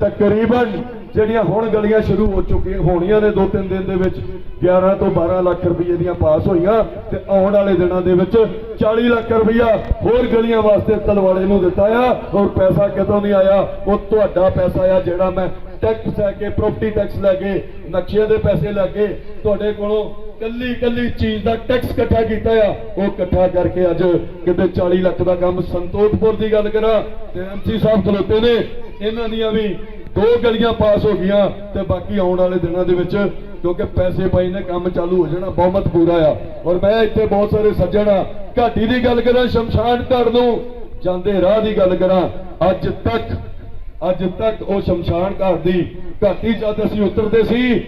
ਤਕਰੀਬਨ ਜਿਹੜੀਆਂ ਹੁਣ ਗਲੀਆਂ ਸ਼ੁਰੂ ਹੋ ਚੁੱਕੀਆਂ ਹੋਣੀਆਂ ਨੇ ਦੋ ਤਿੰਨ ਦਿਨ ਦੇ ਵਿੱਚ 11 ਤੋਂ 12 ਲੱਖ ਰੁਪਏ ਦੀਆਂ ਪਾਸ ਹੋਈਆਂ ਤੇ ਆਉਣ ਵਾਲੇ ਦਿਨਾਂ ਦੇ ਵਿੱਚ 40 ਲੱਖ ਰੁਪਇਆ ਹੋਰ ਗਲੀਆਂ ਵਾਸਤੇ ਤਲਵਾੜੇ ਨੂੰ ਦਿੱਤਾ ਆ ਔਰ ਪੈਸਾ ਕਿਤੋਂ ਨਹੀਂ ਆਇਆ? ਉਹ ਤੁਹਾਡਾ ਪੈਸਾ ਆ ਜਿਹੜਾ ਮੈਂ ਟੈਕਸ ਲੈ ਕੇ ਪ੍ਰਾਪਰਟੀ ਟੈਕਸ ਲੈ ਕੇ ਨਕਸ਼ੇ ਦੇ ਪੈਸੇ ਲੈ ਕੇ ਤੁਹਾਡੇ ਕੋਲੋਂ ਕੱਲੀ ਕੱਲੀ ਚੀਜ਼ ਦਾ ਟੈਕਸ ਇਕੱਠਾ ਕੀਤਾ ਆ। ਉਹ ਇਕੱਠਾ ਕਰਕੇ ਅੱਜ ਕਿਤੇ 40 ਲੱਖ ਦਾ ਕੰਮ ਸੰਤੋਖਪੁਰ ਦੀ ਗੱਲ ਕਰਾਂ ਤੇ ਐਮਸੀ ਸਾਹਿਬ ਖਲੋਤੇ ਨੇ। ਇਹਨਾਂ ਦੀਆਂ ਵੀ ਦੋ ਗਲੀਆਂ ਪਾਸ ਹੋ ਗਈਆਂ ਤੇ ਬਾਕੀ ਆਉਣ ਵਾਲੇ ਦਿਨਾਂ ਦੇ ਵਿੱਚ ਕਿਉਂਕਿ ਪੈਸੇ ਪਾਈ ਨੇ, ਕੰਮ ਚਾਲੂ ਹੋ ਜਾਣਾ, ਬਹੁਮਤ ਪੂਰਾ ਆ। ਔਰ ਮੈਂ ਇੱਥੇ ਬਹੁਤ ਸਾਰੇ ਸੱਜਣ ਆ। ਘਾਟੀ ਦੀ ਗੱਲ ਕਰਾਂ, ਸ਼ਮਸ਼ਾਨ ਘਾਟ ਨੂੰ ਜਾਂਦੇ ਰਾਹ ਦੀ ਗੱਲ ਕਰਾਂ। ਅੱਜ ਤੱਕ ਅੱਜ ਤੱਕ ਉਹ ਸ਼ਮਸ਼ਾਨ ਘਾਟ ਦੀ ਘਾਟੀ ਜਦ ਅਸੀਂ ਉਤਰਦੇ ਸੀ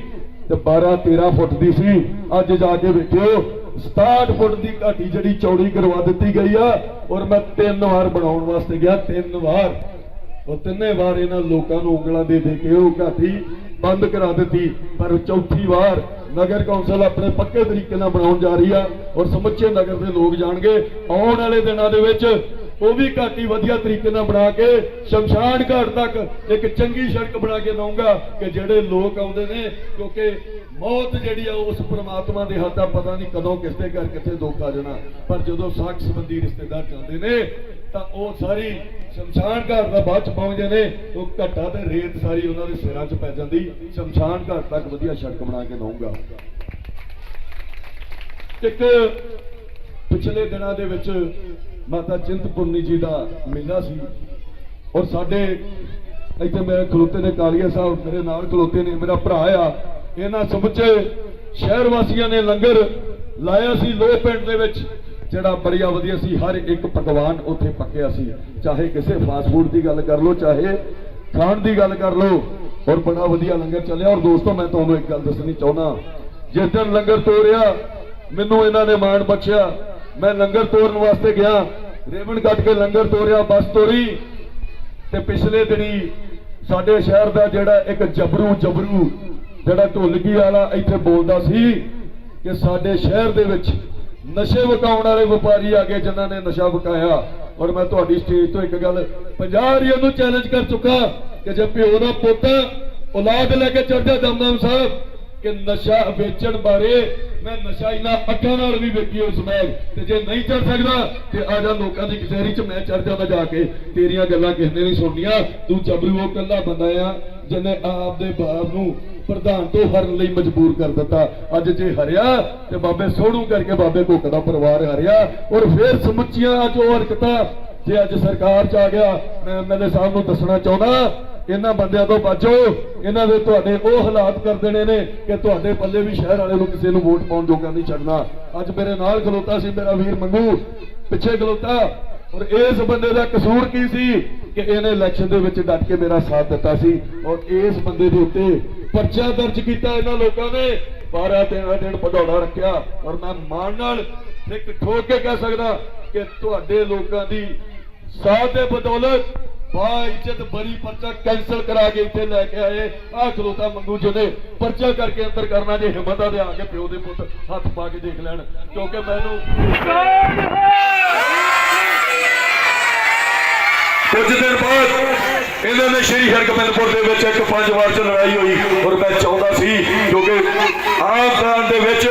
ਤੇ 12 13 ਫੁੱਟ ਦੀ ਸੀ। ਅੱਜ ਜਾ ਕੇ ਵੇਖਿਓ 67 ਫੁੱਟ ਦੀ ਘਾਟੀ ਜਿਹੜੀ ਚੌੜੀ ਕਰਵਾ ਦਿੱਤੀ ਗਈ ਆ ਔਰ ਮੈਂ ਤਿੰਨ ਵਾਰ ਬਣਾਉਣ ਵਾਸਤੇ ਗਿਆ, ਤਿੰਨ ਵਾਰ। ਉਹ ਤਿੰਨੇ ਵਾਰ ਇਹਨਾਂ ਲੋਕਾਂ ਨੂੰ ਉਂਗਲਾਂ ਦੇ ਦੇ ਕੇ ਉਹ ਘਾਟੀ ਬੰਦ ਕਰਾ ਦਿੱਤੀ। ਪਰ ਚੌਥੀ ਵਾਰ ਨਗਰ ਕੌਂਸਲ ਆਪਣੇ ਪੱਕੇ ਤਰੀਕੇ ਨਾਲ ਬਣਾਉਣ ਜਾ ਰਹੀ ਆ ਔਰ ਸਮੁੱਚੇ ਨਗਰ ਦੇ ਲੋਕ ਜਾਣਗੇ। ਆਉਣ ਵਾਲੇ ਦਿਨਾਂ ਦੇ ਵਿੱਚ ਉਹ ਵੀ ਘਾਟੀ ਵਧੀਆ ਤਰੀਕੇ ਨਾਲ ਬਣਾ ਕੇ, ਸ਼ਮਸ਼ਾਨ ਘਾਟ ਤੱਕ ਇੱਕ ਚੰਗੀ ਸੜਕ ਬਣਾ ਕੇ ਦਊਂਗਾ ਕਿ ਜਿਹੜੇ ਲੋਕ ਆਉਂਦੇ ਨੇ, ਕਿਉਂਕਿ ਮੌਤ ਜਿਹੜੀ ਆ, ਉਸ ਪ੍ਰਮਾਤਮਾ ਦੇ ਹੱਥ ਦਾ ਪਤਾ ਨਹੀਂ ਕਦੋਂ ਕਿਸ ਦੇ ਘਰ ਕਿੱਥੇ ਦੁੱਖ ਆ ਜਾਣਾ। ਪਰ ਜਦੋਂ ਸਾਖ ਸੰਬੰਧੀ ਰਿਸ਼ਤੇਦਾਰ ਜਾਂਦੇ ਨੇ, ਤਾਂ ਉਹ ਸਾਰੀ ਸ਼ਮਸ਼ਾਨ ਘਾਟ ਦਾ ਬਾਅਦ ਚ ਪਹੁੰਚਦੇ ਨੇ, ਉਹ ਘੱਟਾ ਤੇ ਰੇਤ ਸਾਰੀ ਉਹਨਾਂ ਦੇ ਸਿਰਾਂ 'ਚ ਪੈ ਜਾਂਦੀ, ਸ਼ਮਸ਼ਾਨ ਘਾਟ ਤੱਕ ਵਧੀਆ ਸੜਕ ਬਣਾ ਕੇ ਦਊਂਗਾ। ਇੱਕ ਪਿਛਲੇ ਦਿਨਾਂ ਦੇ ਵਿੱਚ ਮਾਤਾ ਚਿੰਤਪੁਰਨੀ ਜੀ ਦਾ ਮੇਲਾ ਸੀ। ਔਰ ਸਾਡੇ ਇੱਥੇ ਮੇਰੇ ਖਲੋਤੇ ਨੇ ਕਾਲੀਆ ਸਾਹਿਬ, ਮੇਰੇ ਨਾਲ ਖਲੋਤੇ ਨੇ, ਮੇਰਾ ਭਰਾ ਆ। ਇਹਨਾਂ ਸਮੁੱਚੇ ਸ਼ਹਿਰ ਵਾਸੀਆਂ ਨੇ ਲੰਗਰ ਲਾਇਆ ਸੀ ਲੋਹ ਪਿੰਡ ਦੇ ਵਿੱਚ, ਜਿਹੜਾ ਬੜੀਆ ਵਧੀਆ ਸੀ। ਹਰ ਇੱਕ ਪਕਵਾਨ ਉੱਥੇ ਪੱਕਿਆ ਸੀ। ਚਾਹੇ ਕਿਸੇ ਫਾਸਟ ਫੂਡ ਦੀ ਗੱਲ ਕਰ ਲਓ, ਚਾਹੇ ਖਾਣ ਦੀ ਗੱਲ ਕਰ ਲਓ, ਔਰ ਬੜਾ ਵਧੀਆ ਲੰਗਰ ਚੱਲਿਆ। ਔਰ ਦੋਸਤੋ, ਮੈਂ ਤੁਹਾਨੂੰ ਇੱਕ ਗੱਲ ਦੱਸਣੀ ਚਾਹੁੰਦਾ। ਜਿਸ ਦਿਨ ਲੰਗਰ ਤੋਰਿਆ, ਮੈਨੂੰ ਇਹਨਾਂ ਨੇ ਮਾਣ ਬਖਸ਼ਿਆ। ਮੈਂ ਲੰਗਰ ਤੋਰਨ ਵਾਸਤੇ ਗਿਆ। ਰੇਵਣ ਕੱਟ ਕੇ ਲੰਗਰ ਤੋਰਿਆ, ਬੱਸ ਤੋਰੀ। ਤੇ ਪਿਛਲੇ ਦਿਨੀ ਸਾਡੇ ਸ਼ਹਿਰ ਦਾ ਜਿਹੜਾ ਇੱਕ ਜਬਰੂ ਜਬਰੂ ਜਿਹੜਾ ਢੋਲਕੀ ਵਾਲਾ ਇੱਥੇ ਬੋਲਦਾ ਸੀ ਕਿ ਸਾਡੇ ਸ਼ਹਿਰ ਦੇ ਵਿੱਚ ਨਸ਼ੇ ਵਿਕਾਉਣ ਵਾਲੇ ਵਪਾਰੀ ਆ ਗਏ ਜਿਨ੍ਹਾਂ ਨੇ ਨਸ਼ਾ ਵਿਕਾਇਆ। ਔਰ ਮੈਂ ਤੁਹਾਡੀ ਸਟੇਜ ਤੋਂ ਇੱਕ ਗੱਲ 50 ਰੀਆਂ ਨੂੰ ਚੈਲੰਜ ਕਰ ਚੁੱਕਾ ਕਿ ਜੇ ਪਿਓ ਦਾ ਪੁੱਤ ਔਲਾਦ ਲੈ ਕੇ ਚੜ੍ਹਦਾ ਦਮਦਮ ਸਾਹਿਬ ਕਿ ਨਸ਼ਾ ਵੇਚਣ ਬਾਰੇ ਮੈਂ ਨਸ਼ਾ ਇਹਨਾਂ ਅੱਖਾਂ ਨਾਲ ਵੀ ਵੇਖੀ ਉਸ ਮੈਲ ਤੇ ਜੇ ਨਹੀਂ ਚੜ ਸਕਦਾ, ਤੇ ਆ ਜਾ ਲੋਕਾਂ ਦੀ ਕਚਹਿਰੀ 'ਚ ਮੈਂ ਚੜ ਜਾਂਦਾ ਜਾ ਕੇ। ਤੇਰੀਆਂ ਗੱਲਾਂ ਕਿਸੇ ਨੇ ਨਹੀਂ ਸੁਣਨੀਆਂ। ਤੂੰ ਜਬਰੂ ਉਹ ਕੱਲਾ ਬੰਦਾ ਆ, ਜਿਹਨੇ ਆਪ ਦੇ ਬਾਪ ਨੂੰ ਪ੍ਰਧਾਨ ਤੋਂ ਹਰਨ ਲਈ ਮਜਬੂਰ ਕਰ ਦਿੱਤਾ। ਅੱਜ ਜੇ ਹਰਿਆ, ਤੇ ਬਾਬੇ ਸੋਹਣੂ ਕਰਕੇ ਬਾਬੇ ਘੁੱਕ ਦਾ ਪਰਿਵਾਰ ਹਰਿਆ। ਔਰ ਫੇਰ ਸਮੁੱਚੀਆਂ ਜੋ ਹਰਕਤਾਂ। ਜੇ ਅੱਜ ਸਰਕਾਰ 'ਚ ਆ ਗਿਆ, ਮੈਂ ਐਮਐਲਏ ਸਾਹਿਬ ਨੂੰ ਦੱਸਣਾ ਚਾਹੁੰਦਾ ਇਹਨਾਂ ਬੰਦਿਆਂ ਤੋਂ ਬਚੋ। ਇਹਨਾਂ ਦੇ ਤੁਹਾਡੇ ਉਹ ਹਾਲਾਤ ਕਰ ਦੇਣੇ ਨੇ ਕਿ ਤੁਹਾਡੇ ਪੱਲੇ ਵੀ ਸ਼ਹਿਰ ਵਾਲੇ ਨੂੰ ਕਿਸੇ ਨੂੰ ਵੋਟ ਪਾਉਣ ਜੋਗਾ ਨਹੀਂ ਛੱਡਣਾ। ਅੱਜ ਮੇਰੇ ਨਾਲ ਖਲੋਤਾ ਸੀ ਮੇਰਾ ਵੀਰ ਮੰਗੂ। ਪਿੱਛੇ ਖਲੋਤਾ। ਔਰ ਇਸ ਬੰਦੇ ਦਾ ਕਸੂਰ ਕੀ ਸੀ? ਕਿ ਇਹਨੇ ਇਲੈਕਸ਼ਨ ਦੇ ਵਿੱਚ ਡਟ ਕੇ ਮੇਰਾ ਸਾਥ ਦਿੱਤਾ ਸੀ। ਔਰ ਇਸ ਬੰਦੇ ਦੇ ਉੱਤੇ ਪਰਚਾ ਦਰਜ ਕੀਤਾ ਇਹਨਾਂ ਲੋਕਾਂ ਨੇ। 12 13 ਦਿਨ ਪਧੌੜਾ ਰੱਖਿਆ। ਔਰ ਮੈਂ ਮਾਣ ਨਾਲ ਇੱਕ ਠੋਕ ਕੇ ਕਹਿ ਸਕਦਾ ਕਿ ਤੁਹਾਡੇ ਲੋਕਾਂ ਦੀ ਸਾਥ ਦੇ ਬਦੌਲਤ ਬਾ ਇੱਜ਼ਤ ਬਰੀ ਪਰਚਾ ਕੈਂਸਲ ਕਰਾ ਕੇ ਇੱਥੇ ਲੈ ਕੇ ਆਏ। ਆ ਖਲੋਤਾ ਮੰਗੂ ਜਿਹਨੇ ਪਰਚਾ ਕਰਕੇ ਅੰਦਰ ਕਰਨਾ ਜੇ ਹਿੰਮਤ ਆ ਤੇ ਆ ਕੇ ਪਿਓ ਦੇ ਪੁੱਤ ਹੱਥ ਪਾ ਕੇ ਦੇਖ ਲੈਣ। ਕਿਉਂਕਿ ਮੈਨੂੰ ਕੁਝ ਦਿਨ ਬਾਅਦ ਇਹਨਾਂ ਨੇ ਸ਼੍ਰੀ ਹਰਗੋਬਿੰਦਪੁਰ ਦੇ ਵਿੱਚ ਇੱਕ ਪੰਜ ਵਾਰ ਚ ਲੜਾਈ ਹੋਈ ਔਰ ਮੈਂ ਚਾਹੁੰਦਾ ਸੀ, ਕਿਉਂਕਿ ਆਮ ਖਾਨ ਦੇ ਵਿੱਚ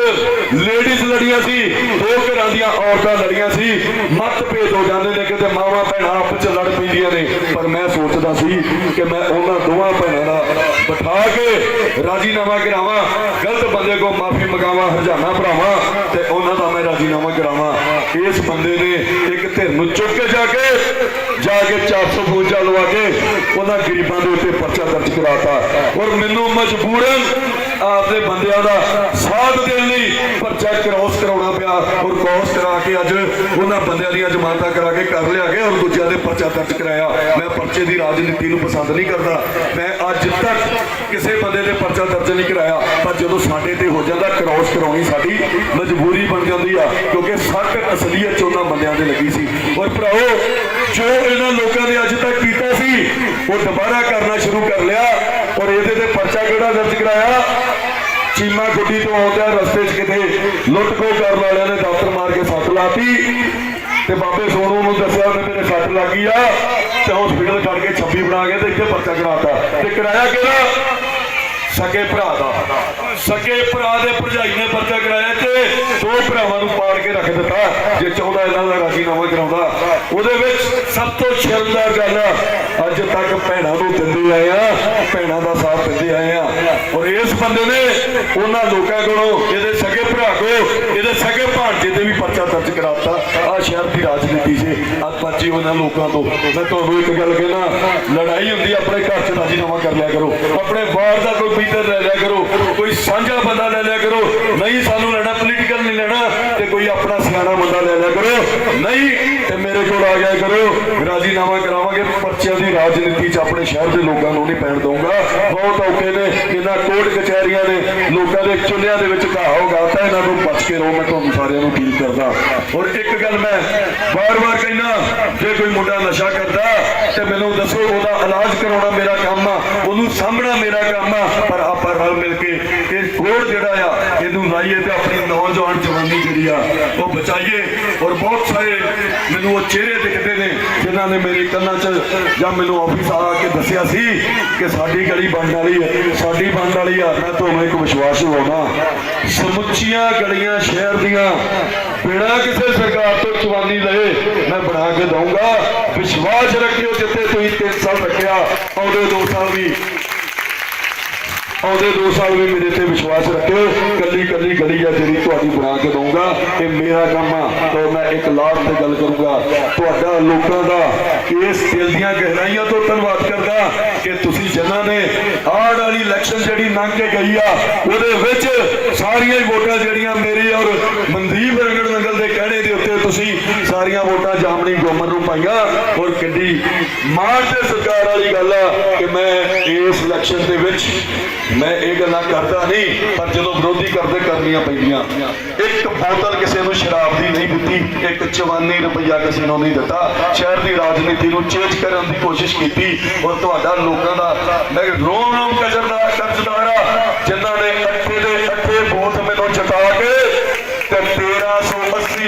ਲੇਡੀਜ਼ ਲੜੀਆਂ ਸੀ ਦੋ ਘਰਾਂ ਦੀਆਂ ਔਰਤਾਂ ਲੜੀਆਂ ਸੀ। ਮਤਭੇਦ ਹੋ ਜਾਂਦੇ ਨੇ ਕਿਤੇ ਮਾਵਾਂ ਭੈਣਾਂ ਆਪਸ ਚ ਲੜ ਪੈਂਦੀਆਂ ਨੇ। ਪਰ ਮੈਂ ਸੋਚਦਾ ਸੀ ਕਿ ਮੈਂ ਉਹਨਾਂ ਦੋਵਾਂ ਭੈਣਾਂ ਦਾ ਬਿਠਾ ਕੇ ਰਾਜੀਨਾਮਾ ਕਰਾਵਾਂ, ਗਲਤ ਬੰਦੇ ਕੋ ਮਾਫੀ ਮੰਗਾਵਾਂ, ਹਰਜਾਨਾ ਭਰਾਵਾਂ ਤੇ ਉਹਨਾਂ ਦਾ ਮੈਂ ਰਾਜੀਨਾਮਾ ਕਰਾਵਾਂ। ਇਸ ਬੰਦੇ ਨੇ ਇੱਕ ਧਿਰ ਨੂੰ ਚੁੱਕ ਕੇ ਜਾ ਕੇ ਜਾ ਕੇ 452 ਲਵਾ ਕੇ, ਉਹਨਾਂ ਗਰੀਬਾਂ ਦੇ ਉੱਤੇ ਪਰਚਾ ਦਰਜ ਕਰਾਤਾ। ਔਰ ਮੈਨੂੰ ਮਜਬੂਰਨ ਆਪਦੇ ਬੰਦਿਆਂ ਦਾ ਸਾਥ ਦੇਣ ਲਈ ਪਰਚਾ ਕ੍ਰੋਸ ਕਰਾਉਣਾ ਪਿਆ ਔਰ ਕ੍ਰੋਸ ਕਰਾ ਕੇ ਅੱਜ ਉਹਨਾਂ ਬੰਦਿਆਂ ਦੀਆਂ ਜ਼ਮਾਨਤਾਂ ਕਰਾ ਕੇ ਕਰ ਲਿਆ ਗਿਆ ਔਰ ਦੂਜਿਆਂ ਦੇ ਪਰਚਾ ਦਰਜ ਕਰਾਇਆ। ਮੈਂ ਪਰਚੇ ਦੀ ਰਾਜਨੀਤੀ ਨੂੰ ਪਸੰਦ ਨਹੀਂ ਕਰਦਾ। ਮੈਂ ਅੱਜ ਤੱਕ ਕਿਸੇ ਬੰਦੇ ਦੇ ਪਰਚਾ ਦਰਜ ਨਹੀਂ ਕਰਾਇਆ। ਪਰ ਜਦੋਂ ਸਾਡੇ ਤੇ ਹੋ ਜਾਂਦਾ ਕ੍ਰੋਸ ਕਰਾਉਣੀ ਸਾਡੀ ਮਜਬੂਰੀ ਬਣ ਜਾਂਦੀ ਆ, ਕਿਉਂਕਿ ਸੱਟ ਅਸਲੀਅਤ ਚ ਉਹਨਾਂ ਬੰਦਿਆਂ ਦੇ ਲੱਗੀ ਸੀ। ਔਰ ਭਰਾਓ ਜੋ ਇਹਨਾਂ ਲੋਕਾਂ ਨੇ ਅੱਜ ਤੱਕ ਕੀਤਾ ਸੀ, ਉਹ ਦੁਬਾਰਾ ਕਰਨਾ ਸ਼ੁਰੂ ਕਰ ਲਿਆ। ਔਰ ਇਹਦੇ ਤੇ ਪਰਚਾ ਕਿਹੜਾ ਦਰਜ ਕਰਾਇਆ? ਚੀਮਾ ਗੁੱਡੀ ਤੋਂ ਆਉਂਦਿਆਂ ਰਸਤੇ 'ਚ ਕਿਤੇ ਲੁੱਟ ਖੋਹ ਕਰਨ ਵਾਲਿਆਂ ਨੇ ਦਫ਼ਤਰ ਮਾਰ ਕੇ ਸੱਟ ਲਾਤੀ। ਤੇ ਬਾਬੇ ਸੋਨੂ ਨੂੰ ਦੱਸਿਆ ਉਹਨੇ ਮੇਰੇ ਸੱਟ ਲੱਗੀ ਆ। ਤੇ ਹਸਪੀਟਲ ਛੱਡ ਕੇ 26 ਬਣਾ ਕੇ ਤੇ ਇੱਥੇ ਪਰਚਾ ਕਰਾਤਾ। ਤੇ ਕਿਰਾਇਆ ਕਿਹੜਾ ਸਕੇ ਭਰਾ ਦਾ। ਸਕੇ ਭਰਾ ਦੇ ਭਰਜਾਈ ਨੇ ਪਰਚਾ ਕਰਾਇਆ ਤੇ ਦੋ ਭਰਾਵਾਂ ਨੂੰ ਪਾੜ ਕੇ ਰੱਖ ਦਿੱਤਾ। ਜੇ ਚਾਹੁੰਦਾ ਇਹਨਾਂ ਦਾ ਰਾਜੀਨਾਮਾ ਕਰਾਉਂਦਾ। ਉਹਦੇ ਵਿੱਚ ਸਭ ਤੋਂ ਸ਼ਰਮਦਾਰ ਗੱਲ, ਅੱਜ ਤੱਕ ਭੈਣਾਂ ਨੂੰ ਦਿੰਦੇ ਆਏ ਆ, ਭੈਣਾਂ ਦਾ ਸਾਥ ਦਿੰਦੇ ਆਏ ਆ। ਔਰ ਇਸ ਬੰਦੇ ਨੇ ਉਹਨਾਂ ਲੋਕਾਂ ਕੋਲੋਂ ਇਹਦੇ ਸਕੇ ਭਰਾ ਕੋ ਇਹਦੇ ਸਕੇ ਭਾਂਜੇ ਤੇ ਵੀ ਪਰਚਾ ਦਰਜ ਕਰਾਤਾ ਆ ਸ਼ਹਿਰ ਦੀ ਰਾਜਨੀਤੀ ਸੀ। ਆ ਪਰਚੀ ਉਹਨਾਂ ਲੋਕਾਂ ਤੋਂ। ਮੈਂ ਤੁਹਾਨੂੰ ਇੱਕ ਗੱਲ ਕਹਿਣਾ, ਲੜਾਈ ਹੁੰਦੀ ਆਪਣੇ ਘਰ 'ਚ ਰਾਜੀਨਾਮਾ ਕਰ ਲਿਆ ਕਰੋ। ਆਪਣੇ ਬਾਹਰ ਦਾ ਕੋਈ ਪੀਤਰ ਲੈ ਲਿਆ ਕਰੋ ਕੋਈ ਸਾਂਝਾ ਬੰਦਾ ਲੈ ਲਿਆ ਕਰੋ। ਨਹੀਂ ਸਾਨੂੰ ਲੈਣਾ ਪੋਲੀਟੀਕਲ ਨਹੀਂ ਲੈਣਾ ਤੇ ਕੋਈ ਆਪਣਾ ਸਿਆਣਾ ਬੰਦਾ ਲੈ ਲਿਆ ਕਰੋ। ਨਹੀਂ ਤੇ ਮੇਰੇ ਕੋਲ ਆ ਜਾਇਆ ਕਰੋ। ਰਾਜੀਨਾਮਾ ਕਰਾਵਾਂਗੇ। ਪਰਚਿਆਂ ਦੀ ਰਾਜਨੀਤੀ 'ਚ ਆਪਣੇ ਸ਼ਹਿਰ ਦੇ ਲੋਕਾਂ ਨੂੰ ਨਹੀਂ ਪੈਣ ਦਊਂਗਾ। ਬਹੁਤ ਔਖੇ ਨੇ। ਇਹਨਾਂ ਕੋਰਟ ਕਚਹਿਰੀਆਂ ਨੇ ਲੋਕਾਂ ਦੇ ਚੁੱਲ੍ਹਿਆਂ ਦੇ ਵਿੱਚ ਘਾਹ ਉਗਾਤਾ ਇਹਨਾਂ ਨੂੰ ਬਚ ਕੇ ਰਹੋ। ਮੈਂ ਤੁਹਾਨੂੰ ਸਾਰਿਆਂ ਨੂੰ ਅਪੀਲ ਕਰਦਾ। ਔਰ ਇੱਕ ਗੱਲ ਮੈਂ ਵਾਰ-ਵਾਰ ਕਹਿਣਾ ਜੇ ਕੋਈ ਮੁੰਡਾ ਨਸ਼ਾ ਕਰਦਾ, ਤੇ ਮੈਨੂੰ ਦੱਸੋ, ਉਹਦਾ ਇਲਾਜ ਕਰਾਉਣਾ ਮੇਰਾ ਕੰਮ ਆ। ਉਹਨੂੰ ਸਾਂਭਣਾ ਮੇਰਾ ਕੰਮ ਆ। ਪਰ ਆਪਾਂ ਰਲ ਮਿਲ ਕੇ ਇਹ ਜਿਹੜਾ ਆ, ਇਹਨੂੰ ਲਾਈਏ ਤੇ ਆਪਣੀ ਨੌਜਵਾਨ ਜਵਾਨੀ ਜਿਹੜੀ ਆ, ਉਹ ਬਚਾਈਏ। ਔਰ ਬਹੁਤ ਸਾਰੇ ਮੈਨੂੰ ਉਹ ਚਿਹਰੇ ਦਿਖਦੇ ਨੇ, ਜਿਨ੍ਹਾਂ ਨੇ ਮੇਰੇ ਕੰਨਾਂ 'ਚ ਜਾਂ ਮੈਨੂੰ ਆਫਿਸ ਆ ਕੇ ਦੱਸਿਆ ਸੀ ਕਿ ਸਾਡੀ ਗਲੀ ਬਣਨ ਵਾਲੀ ਹੈ। ਸਾਡੀ ਬਣਨ ਵਾਲੀ ਆ, ਮੈਂ ਤੁਹਾਨੂੰ ਇੱਕ ਵਿਸ਼ਵਾਸ ਦਿਵਾਉਣਾ। ਸਮੁੱਚੀਆਂ ਗਲੀਆਂ, ਸ਼ਹਿਰ ਦੀਆਂ, ਬਿਨਾਂ ਕਿਸੇ ਸਰਕਾਰ ਤੋਂ ਚਵਾਨੀ ਲਏ, ਮੈਂ ਬਣਾ ਕੇ ਦਊਂਗਾ। ਵਿਸ਼ਵਾਸ ਰੱਖਿਓ ਜਿੱਥੇ ਤੁਸੀਂ 3 ਸਾਲ ਰੱਖਿਆ, ਆਉਂਦੇ 2 ਸਾਲ ਵੀ ਆਉਂਦੇ 2 ਸਾਲ ਵੀ ਮੇਰੇ ਤੇ ਵਿਸ਼ਵਾਸ ਰੱਖਿਓ। ਕੱਲੀ ਕੱਲੀ ਗਲੀ ਆ ਜਿਹੜੀ ਤੁਹਾਡੀ ਬਣਾ ਕੇ ਦਊਂਗਾ। ਇਹ ਮੇਰਾ ਕੰਮ ਆ ਤੇ ਮੈਂ ਇੱਕ ਲਾਟ ਤੇ ਗੱਲ ਕਰੂੰਗਾ। ਤੁਹਾਡਾ ਲੋਕਾਂ ਦਾ ਇਸ ਦਿਲ ਦੀਆਂ ਗਹਿਰਾਈਆਂ ਤੋਂ ਧੰਨਵਾਦ ਕਰਦਾ ਕਿ ਤੁਸੀਂ ਜਿਨ੍ਹਾਂ ਨੇ ਆੜ ਵਾਲੀ ਇਲੈਕਸ਼ਨ ਜਿਹੜੀ ਲੰਘ ਕੇ ਗਈ ਆ, ਉਹਦੇ ਵਿੱਚ ਸਾਰੀਆਂ ਹੀ ਵੋਟਾਂ ਜਿਹੜੀਆਂ ਮੇਰੀ ਔਰ ਮਨਦੀਪ ਰੰਗੜ ਨੰਗਲ ਦੇ ਕਹਿਣੇ ਤੁਸੀਂ ਸਾਰੀਆਂ ਵੋਟਾਂ ਜਾਮਣੀ ਗੋਮਰ ਨੂੰ ਪਾਈਆਂ। ਔਰ ਕਿੱਡੀ ਮਾਣ ਤੇ ਸਰਕਾਰ ਵਾਲੀ ਗੱਲ ਆ ਕਿ ਮੈਂ ਇਸ ਇਲੈਕਸ਼ਨ ਦੇ ਵਿੱਚ ਮੈਂ ਇਹ ਗੱਲਾਂ ਕਰਦਾ ਨਹੀਂ, ਪਰ ਜਦੋਂ ਵਿਰੋਧੀ ਕਰਦੇ ਕਰਨੀਆਂ ਪੈਂਦੀਆਂ। ਇੱਕ ਬੋਤਲ ਕਿਸੇ ਨੂੰ ਸ਼ਰਾਬ ਦੀ ਨਹੀਂ ਦਿੱਤੀ, ਇੱਕ 54 ਰੁਪਈਆ ਕਿਸੇ ਨੂੰ ਨਹੀਂ ਦਿੱਤਾ। ਸ਼ਹਿਰ ਦੀ ਰਾਜਨੀਤੀ ਨੂੰ ਚੇਂਜ ਕਰਨ ਦੀ ਕੋਸ਼ਿਸ਼ ਕੀਤੀ ਔਰ ਤੁਹਾਡਾ ਲੋਕਾਂ ਦਾ ਮੈਂ ਰੋਮ ਰੋਮ ਕਜਰਦਾਰ ਕਰਜ਼ਦਾਰ ਆ। ਜਿਨ੍ਹਾਂ ਨੇ ਅੱਠੇ ਦੇ ਅੱਠੇ ਬੂਥ ਮੈਨੂੰ ਜਿਤਾ ਕੇ ਤੇ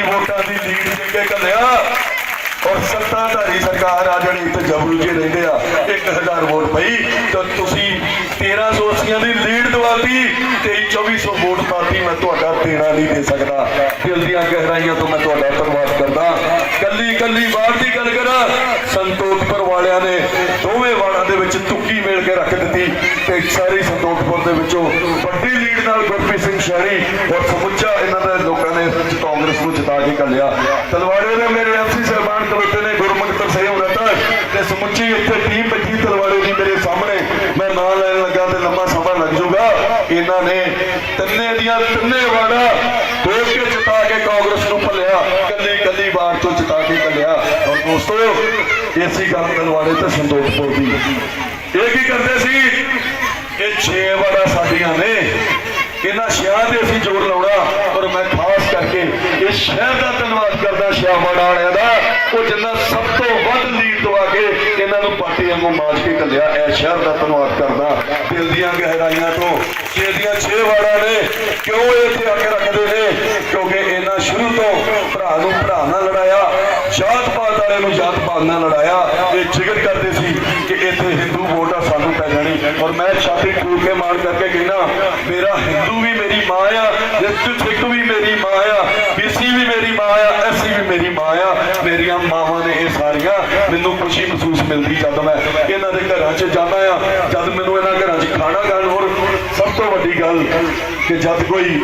1380 ਵੋਟਾਂ ਦੀ ਲੀਡ ਦੇ ਕੱਲਿਆ ਔਰ ਸੱਤਾਧਾਰੀ ਸਰਕਾਰ ਆ ਜਿਹੜੀ ਇੱਥੇ ਜਬਰੂ ਜੀ ਰਹਿੰਦੇ ਆ 1000 ਵੋਟ ਪਈ। ਤਾਂ ਤੁਸੀਂ 1380 ਦੀ ਲੀਡ ਦਵਾਤੀ ਤੇ 2400 ਵੋਟ ਪਾਤੀ। ਮੈਂ ਤੁਹਾਡਾ ਦੇਣਾ ਨਹੀਂ ਦੇ ਸਕਦਾ। ਦਿਲ ਦੀਆਂ ਗਹਿਰਾਈਆਂ ਤੋਂ ਮੈਂ ਤੁਹਾਡਾ ਧੰਨਵਾਦ ਕਰਦਾ। ਕੱਲੀ ਕੱਲੀ ਵਾਰ ਦੀ ਗੱਲ ਕਰਾਂ, ਸੰਤੋਖਪੁਰ ਵਾਲਿਆਂ ਨੇ ਦੋਵੇਂ ਵਾਰਡਾਂ ਦੇ ਵਿੱਚ ਤੁੱਕੀ ਮੇਲ ਕੇ ਰੱਖ ਦਿੱਤੀ ਤੇ ਸਾਰੀ ਸੰਤੋਖਪੁਰ ਦੇ ਵਿੱਚੋਂ ਵੱਡੀ ਲੀਡ ਨਾਲ ਗੁਰਪ੍ਰੀਤ ਸਿੰਘ ਸ਼ਹਿਰੀ ਔਰ ਸਮੁੱਚਾ ਇਹਨਾਂ ਦੇ ਲੋਕਾਂ ਨੇ ਕਾਂਗਰਸ ਨੂੰ ਕੇ ਕੱਲਿਆ ਤਲਵਾੜੇ ਦੇ ਮੇਰੇ ਐਮਸੀ ਸਾਹਿਬਾਨ ਖਲੋਤੇ ਨੇ ਗੁਰਮੁਖ ਤਰਸੇਮ ਰਤਨ ਤੇ ਸਮੁੱਚੀ ਇੱਥੇ ਟੀਮ ਬੱਜੀ ਤਲਵਾੜੇ ਦੀ ਮੇਰੇ ਸਾਹਮਣੇ ਮੈਂ ਨਾਂ ਲੈਣ ਲੱਗਾ ਤੇ ਲੰਮਾ ਸਮਾਂ ਲੱਗ ਜਾਊਗਾ। ਇਹਨਾਂ ਨੇ ਤਿੰਨੇ ਦੀਆਂ ਤਿੰਨੇ ਵਾੜਾ ਦੋ ਕੇ ਜਿਤਾ ਕੇ ਕਾਂਗਰਸ ਨੂੰ ਭੱਲਿਆ ਕੱਲੀ ਕੱਲੀ ਵਾਰ ਤੋਂ ਜਿਤਾ ਕੇ ਕੱਲਿਆ ਔਰ ਦੋਸਤੋ, ਇਸੇ ਗੱਲ ਤਲਵਾੜੇ ਤੇ ਸੰਤੋਖਪੁਰ ਦੀ। ਇਹ ਕੀ ਕਰਦੇ ਸੀ? ਇਹ ਛੇ ਵਾੜਾ ਸਾਡੀਆਂ ਨੇ। ਇਹਨਾਂ ਸ਼ਹਿਰ ਤੇ ਅਸੀਂ ਜ਼ੋਰ ਲਾਉਣਾ, ਪਰ ਮੈਂ ਖਾਸ ਕਰਕੇ ਇਸ ਸ਼ਹਿਰ ਦਾ ਧੰਨਵਾਦ ਕਰਦਾ ਸ਼ਿਆਮਾ ਵਾਲਿਆਂ ਦਾ। ਉਹ ਜਿੰਨਾ ਸਭ ਤੋਂ ਵੱਧ ਲੀਡ ਦਵਾ ਕੇ ਇਹਨਾਂ ਨੂੰ ਪਾਰਟੀ ਵਾਂਗੂ ਮਾਜ ਕੇ ਕੱਲਿਆ ਐ ਸ਼ਹਿਰ ਦਾ ਧੰਨਵਾਦ ਕਰਦਾ। ਦਿਲ ਦੀਆਂ ਗਹਿਰਾਈਆਂ ਤੋਂ ਕਿ ਇਹਦੀਆਂ ਛੇ ਵਾਰਾਂ ਨੇ, ਕਿਉਂ ਇਹ ਇੱਥੇ ਆ ਕੇ ਰੱਖਦੇ ਨੇ? ਕਿਉਂਕਿ ਇਹਨਾਂ ਸ਼ੁਰੂ ਤੋਂ ਭਰਾ ਨੂੰ ਭਰਾ ਨਾਲ ਲੜਾਇਆ ਜਾਤ ਪਾਤ ਵਾਲਿਆਂ ਨੂੰ ਜਾਤ ਪਾਤ ਨਾਲ ਲੜਾਇਆ ਇਹ ਜ਼ਿਕਰ ਕਰਦੇ ਸੀ ਕਿ ਇੱਥੇ ਹਿੰਦੂ ਵੋਟ ਆ ਸਾਨੂੰ ਪੈ ਜਾਣੀ। ਔਰ ਮੈਂ ਛਾਤੀ ਠੂਕ ਕੇ ਮਾਰ ਕਰਕੇ ਕਹਿੰਦਾ, ਮੇਰਾ ਹਿੰਦੂ ਵੀ ਮੇਰੀ ਮਾਂ ਆ ਜਿਸ ਸਿੱਖ ਵੀ ਮੇਰੀ ਮਾਂ ਆ ਬੀਸੀ ਵੀ ਮੇਰੀ ਮਾਂ ਆ ਐਸੀ ਵੀ ਮੇਰੀ ਮਾਂ ਆ। ਮੇਰੀਆਂ ਮਾਵਾਂ ਨੇ ਇਹ ਸਾਰੀਆਂ ਮੈਨੂੰ ਖੁਸ਼ੀ ਮਹਿਸੂਸ ਮਿਲਦੀ ਜਦ ਮੈਂ ਇਹਨਾਂ ਦੇ ਘਰਾਂ 'ਚ ਜਾਂਦਾ ਆ। ਜਦ ਮੈਨੂੰ ਇਹਨਾਂ ਘਰਾਂ 'ਚ ਖਾਣਾ ਖਾਣ ਹੋਰ ਸਭ ਤੋਂ ਵੱਡੀ ਗੱਲ ਕਿ ਜਦ ਕੋਈ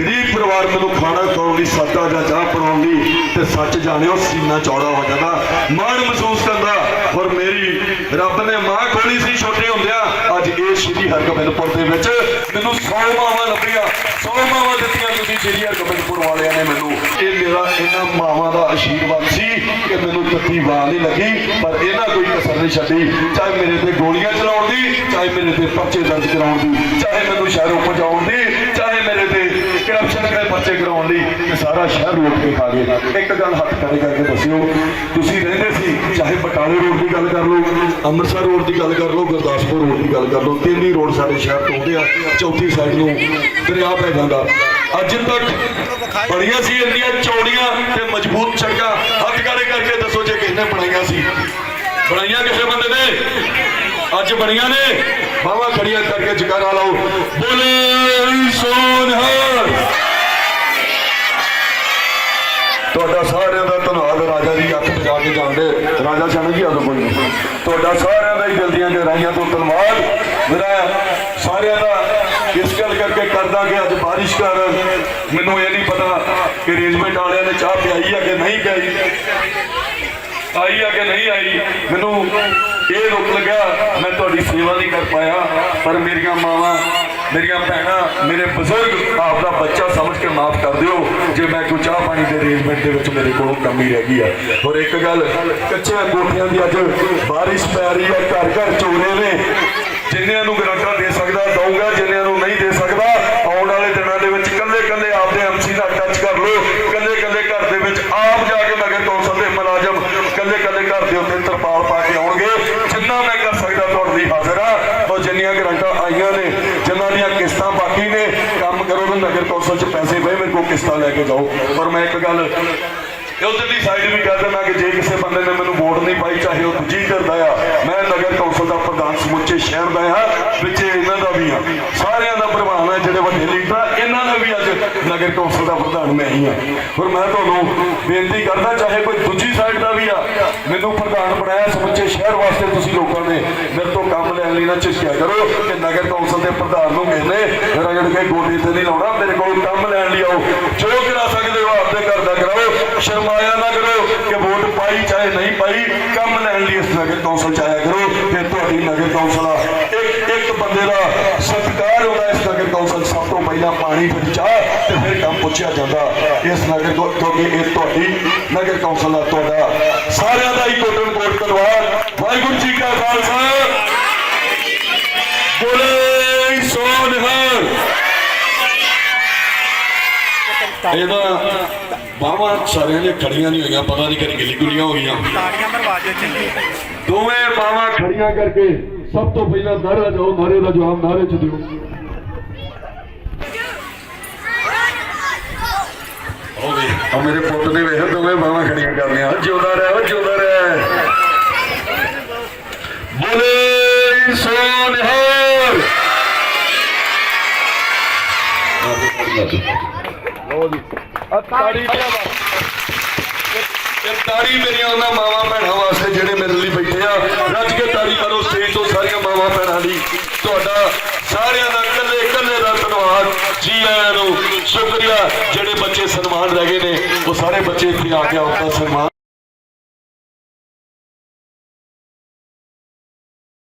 ਗਰੀਬ ਪਰਿਵਾਰ ਮੈਨੂੰ ਖਾਣਾ ਖਾਣ ਲਈ ਸਾਦਾ ਜਾਂ ਚਾਹ ਬਣਾਉਣ ਲਈ ਤੇ ਸੱਚ ਜਾਣਿਓ, ਸੀਨਾ ਚੌੜਾ ਹੋ ਜਾਂਦਾ। ਮਾਣ ਮਹਿਸੂਸ ਕਰਦਾ ਔਰ ਮੇਰੀ ਰੱਬ ਨੇ ਮਾਂ ਖੋਲੀ ਸੀ, ਛੋਟੇ ਹੁੰਦਿਆਂ। ਅੱਜ ਇਹ ਸ਼੍ਰੀ ਹਰਗੋਬਿੰਦਪੁਰ ਦੇ ਵਿੱਚ ਮੈਨੂੰ 100 ਮਾਵਾਂ ਲੱਭੀਆਂ। 100 ਮਾਵਾਂ ਦਿੱਤੀਆਂ ਤੁਸੀਂ, ਸ਼੍ਰੀ ਹਰਗੋਬਿੰਦਪੁਰ ਵਾਲਿਆਂ ਨੇ ਮੈਨੂੰ। ਇਹ ਮੇਰਾ ਇਹਨਾਂ ਮਾਵਾਂ ਦਾ ਆਸ਼ੀਰਵਾਦ ਸੀ ਕਿ ਮੈਨੂੰ ਤੱਤੀ ਵਾਹ ਨਹੀਂ ਲੱਗੀ, ਪਰ ਇਹਨਾਂ ਕੋਈ ਕਸਰ ਨਹੀਂ ਛੱਡੀ। ਚਾਹੇ ਮੇਰੇ ਤੇ ਗੋਲੀਆਂ ਚਲਾਉਣ ਦੀ, ਚਾਹੇ ਮੇਰੇ ਤੇ ਪਰਚੇ ਦਰਜ ਕਰਾਉਣ ਦੀ, ਚਾਹੇ ਮੈਨੂੰ ਸ਼ਹਿਰੋਂ ਪਹੁੰਚਾਉਣ ਦੀ, ਚਾਹੇ ਕਰਪਸ਼ਨ ਦੇ ਪਰਚੇ ਕਰਾਉਣ ਲਈ ਇਹ ਸਾਰਾ ਸ਼ਹਿਰ ਲੁੱਟ ਕੇ ਖਾ ਗਏ। ਇੱਕ ਗੱਲ ਹੱਥ ਖੜੇ ਕਰਕੇ ਦੱਸਿਓ, ਤੁਸੀਂ ਰਹਿੰਦੇ ਸੀ, ਚਾਹੇ ਬਟਾਲੇ ਰੋਡ ਦੀ ਗੱਲ ਕਰ ਲਓ, ਅੰਮ੍ਰਿਤਸਰ ਰੋਡ ਦੀ ਗੱਲ ਕਰ ਲਓ, ਗੁਰਦਾਸਪੁਰ ਰੋਡ ਦੀ ਗੱਲ ਕਰ ਲਓ ਤਿੰਨ ਹੀ ਰੋਡ ਸਾਡੇ ਸ਼ਹਿਰ ਤੋਂ ਆਉਂਦੇ ਆ, ਚੌਥੀ ਸਾਈਡ ਨੂੰ ਦਰਿਆ ਪੈ ਜਾਂਦਾ। ਅੱਜ ਤੱਕ ਬੜੀਆਂ ਸੀ ਇੰਨੀਆਂ ਚੌੜੀਆਂ ਤੇ ਮਜ਼ਬੂਤ ਸੜਕਾਂ। ਹੱਥ ਖੜੇ ਕਰਕੇ ਦੱਸੋ ਜੇ ਕਿਸ ਨੇ ਬਣਾਈਆਂ ਸੀ। ਬਣਾਈਆਂ ਕਿਸੇ ਬੰਦੇ ਨੇ? ਅੱਜ ਬਣੀਆਂ ਨੇ? ਬਾਹਾਂ ਖੜੀਆਂ ਕਰਕੇ ਜਕਾਰਾ ਲਾਓ। ਬੋਲੇ ਸੋਨਹਰ ਤੁਹਾਡਾ ਸਾਰਿਆਂ ਦਾ ਧੰਨਵਾਦ, ਰਾਜਾ ਜੀ, ਅੱਖ ਬਜਾ ਕੇ ਜਾਂਦੇ। ਰਾਜਾ ਛਣ ਜੀ ਆਦੋ ਕੋਈ ਤੁਹਾਡਾ ਸਾਰਿਆਂ ਦਾ ਹੀ ਦਿਲ ਦੀਆਂ ਗਹਿਰਾਈਆਂ ਤੋਂ ਧੰਨਵਾਦ। ਮੇਰਾ ਸਾਰਿਆਂ ਦਾ ਇਸ ਗੱਲ ਕਰਕੇ ਕਰਦਾ ਕਿ ਅੱਜ ਬਾਰਿਸ਼ ਕਾਰਨ ਮੈਨੂੰ ਇਹ ਨਹੀਂ ਪਤਾ ਕਿ ਅਰੇਂਜਮੈਂਟ ਵਾਲਿਆਂ ਨੇ ਚਾਹ ਪਿਆਈ ਆ ਕਿ ਨਹੀਂ ਪਿਆਈ। ਆਈ ਆ ਕਿ ਨਹੀਂ ਆਈ। ਮੈਨੂੰ ਇਹ ਰੁਕ ਲੱਗਾ, ਮੈਂ ਤੁਹਾਡੀ ਸੇਵਾ ਨਹੀਂ ਕਰ ਪਾਇਆ। ਪਰ ਮੇਰੀਆਂ ਮਾਵਾਂ, ਮੇਰੀਆਂ ਭੈਣਾਂ, ਮੇਰੇ ਬਜ਼ੁਰਗ ਆਪ ਦਾ ਬੱਚਾ ਸਮਝ ਕੇ ਮਾਫ ਕਰ ਦਿਓ। ਜੇ ਮੈਂ ਕੋਈ ਚਾਹ ਪਾਣੀ ਦੇ ਅਰੇਂਜਮੈਂਟ ਦੇ ਵਿੱਚ ਮੇਰੇ ਕੋਲੋਂ ਕਮੀ ਰਹਿ ਗਈ ਆ। ਔਰ ਇੱਕ ਗੱਲ, ਕੱਚਿਆਂ ਕੋਠਿਆਂ ਦੀ ਅੱਜ ਬਾਰਿਸ਼ ਪੈ ਰਹੀ ਹੈ ਘਰ ਘਰ ਚੋਰੇ ਨੇ। ਜਿੰਨਿਆਂ ਨੂੰ ਗਰਾਂਟਾਂ ਦੇ ਸਕਦਾ, ਦਊਗਾ, ਜਿੰਨਿਆਂ ਨੂੰ ਨਹੀਂ ਦੇ ਸਕਦਾ ਆਉਣ ਵਾਲੇ ਦਿਨਾਂ ਦੇ ਵਿੱਚ ਕੱਲੇ ਕੱਲੇ ਆਪਦੇ ਐਮਸੀ ਨਾਲ ਟੱਚ ਕਰ ਲਓ ਕੱਲੇ ਕੱਲੇ ਘਰ ਦੇ ਵਿੱਚ ਆਪ ਜਾ ਕੇ ਨਗਰ ਕੌਂਸਲ ਦੇ ਮੁਲਾਜ਼ਮ ਕੱਲੇ ਕੱਲੇ ਘਰ ਦੇ ਉੱਤੇ ਤਰਪਾਲ ਪਾ ਕੇ ਆਉਣਗੇ ਜਿੰਨਾ ਮੈਂ ਕਰ ਸਕਦਾ ਤੁਹਾਡੇ ਲਈ ਹਾਜ਼ਰ ਆ ਔਰ ਜਿੰਨੀਆਂ ਗਰਾਂਟਾਂ ਆਈਆਂ ਨੇ ਜਿਨ੍ਹਾਂ ਦੀਆਂ ਕਿਸ਼ਤਾਂ ਬਾਕੀ ਨੇ ਕੰਮ ਕਰੋ ਤੇ ਨਗਰ ਕੌਂਸਲ 'ਚ ਪੈਸੇ ਪਏ ਮੇਰੇ ਕੋਲ ਕਿਸ਼ਤਾਂ ਲੈ ਕੇ ਜਾਓ। ਔਰ ਮੈਂ ਇੱਕ ਗੱਲ ਉਧਰਲੀ ਸਾਈਡ ਵੀ ਕਹਿ ਦਿੰਦਾ ਕਿ ਜੇ ਕਿਸੇ ਬੰਦੇ ਨੇ ਮੈਨੂੰ ਵੋਟ ਨਹੀਂ ਪਾਈ ਚਾਹੇ ਉਹ ਦੂਜੀ ਕਰਦਾ ਆ ਮੈਂ ਨਗਰ ਕੌਂਸਲ ਦਾ ਪ੍ਰਧਾਨ ਸਮੁੱਚੇ ਸ਼ਹਿਰ ਦਾ ਆ ਵਿੱਚ ਇਹਨਾਂ ਦਾ ਵੀ ਆ। ਸਾਰਿਆਂ ਦਾ ਪ੍ਰਭਾਵ ਹੈ ਜਿਹੜੇ ਵੱਡੇ ਲੀਡਰ ਆ, ਇਹਨਾਂ ਦਾ ਵੀ ਅੱਜ ਨਗਰ ਕੌਂਸਲ ਦਾ ਪ੍ਰਧਾਨ ਮੈਂ ਹੀ ਆ। ਪਰ ਮੈਂ ਤੁਹਾਨੂੰ ਬੇਨਤੀ ਕਰਦਾ ਚਾਹੇ ਕੋਈ ਦੂਜੀ ਸਾਈਡ ਦਾ ਵੀ ਆ ਮੈਨੂੰ ਪ੍ਰਧਾਨ ਬਣਾਇਆ ਸਮੁੱਚੇ ਸ਼ਹਿਰ ਵਾਸਤੇ ਤੁਸੀਂ ਲੋਕਾਂ ਨੇ ਤੋਂ ਨਾ ਝਿਜਕਿਆ ਕਰੋ ਕਿ ਨਗਰ ਕੌਂਸਲ ਦੇ ਪ੍ਰਧਾਨ ਨੂੰ ਮਿਲਨੇ ਰਗੜ ਕੇ ਗੋਡੇ ਤੇ ਨਹੀਂ ਲਾਉਣਾ, ਮੇਰੇ ਕੋਲ ਕੰਮ ਲੈਣ ਲਈ ਆਓ। ਜੋ ਕਰਾ ਸਕਦੇ ਹੋ, ਆਪਦੇ ਘਰ ਦਾ ਕਰਾਓ। ਸ਼ਰਮਾਇਆ ਨਾ ਕਰੋ ਕਿ ਵੋਟ ਪਾਈ ਚਾਹੇ ਨਹੀਂ ਪਾਈ, ਕੰਮ ਲੈਣ ਲਈ ਇਸ ਨਗਰ ਕੌਂਸਲ ਚ ਆਇਆ ਕਰੋ। ਤੇ ਤੁਹਾਡੀ ਨਗਰ ਕੌਂਸਲ ਆ। ਇੱਕ ਇੱਕ ਬੰਦੇ ਦਾ ਸਤਿਕਾਰ ਹੁੰਦਾ ਇਸ ਨਗਰ ਕੌਂਸਲ ਸਭ ਤੋਂ ਪਹਿਲਾਂ ਪਾਣੀ ਫਿਰ ਚਾਹ ਤੇ ਫਿਰ ਕੰਮ ਪੁੱਛਿਆ ਜਾਂਦਾ। ਇਸ ਨਗਰ ਕਿਉਂਕਿ ਇਹ ਤੁਹਾਡੀ ਨਗਰ ਕੌਂਸਲ ਦਾ ਤੁਹਾਡਾ ਸਾਰਿਆਂ ਦਾ ਹੀ ਕੋਟਨ ਕੋਟ ਧੰਨਵਾਦ ਵਾਹਿਗੁਰੂ ਜੀ ਕਾ ਖਾਲਸਾ। ਬੋਲੇ ਸੋਨਹਰ ਇਹਦਾ ਬਾਹਾਂ ਸਾਰਿਆਂ ਨੇ ਖੜੀਆਂ ਨਹੀਂ ਹੋਈਆਂ ਪਤਾ ਨਹੀਂ ਕਰੀ ਗਿੱਲੀ ਗੁੱਲੀਆਂ ਹੋ ਗਈਆਂ। ਤਾੜੀਆਂ ਮਰਵਾ ਦਿਓ ਚੰਗੀ ਦੋਵੇਂ ਬਾਹਾਂ ਖੜੀਆਂ ਕਰਕੇ ਸਭ ਤੋਂ ਪਹਿਲਾਂ ਨਾਰਾ ਜਾਓ ਨਾਰੇ ਦਾ ਜਵਾਬ ਨਾਰੇ ਚ ਦਿਓ। ਹੋ ਗਈ। ਆ ਮੇਰੇ ਪੁੱਤ ਦੇ ਵੇਖ ਦੋਵੇਂ ਬਾਹਾਂ ਖੜੀਆਂ ਕਰਨੀਆਂ ਜਿਉਂਦਾ ਰਹਿ ਜਿਉਂਦਾ ਰਹਿ। ਬੋਲੇ ਸੋਨਹਰ ਆ ਤਾੜੀ ਇਹ ਤਾੜੀ ਮੇਰੀਆਂ ਉਹਨਾਂ ਮਾਵਾਂ ਭੈਣਾਂ ਵਾਸਤੇ ਜਿਹੜੇ ਮੇਰੇ ਲਈ ਬੈਠੇ ਆ, ਰੱਜ ਕੇ ਤਾੜੀ ਕਰੋ ਸਟੇਜ ਤੋਂ ਸਾਰੀਆਂ ਮਾਵਾਂ ਭੈਣਾਂ ਲਈ ਤੁਹਾਡਾ ਸਾਰਿਆਂ ਦਾ ਇਕੱਲੇ ਇਕੱਲੇ ਦਾ ਧੰਨਵਾਦ। ਜੀ ਆਇਆਂ ਨੂੰ ਸ਼ੁਕਰੀਆ। ਜਿਹੜੇ ਬੱਚੇ ਸਨਮਾਨ ਰਹਿ ਗਏ ਨੇ, ਉਹ ਸਾਰੇ ਬੱਚੇ ਇੱਥੇ ਆ ਕੇ ਆਪਣਾ ਸਨਮਾਨ।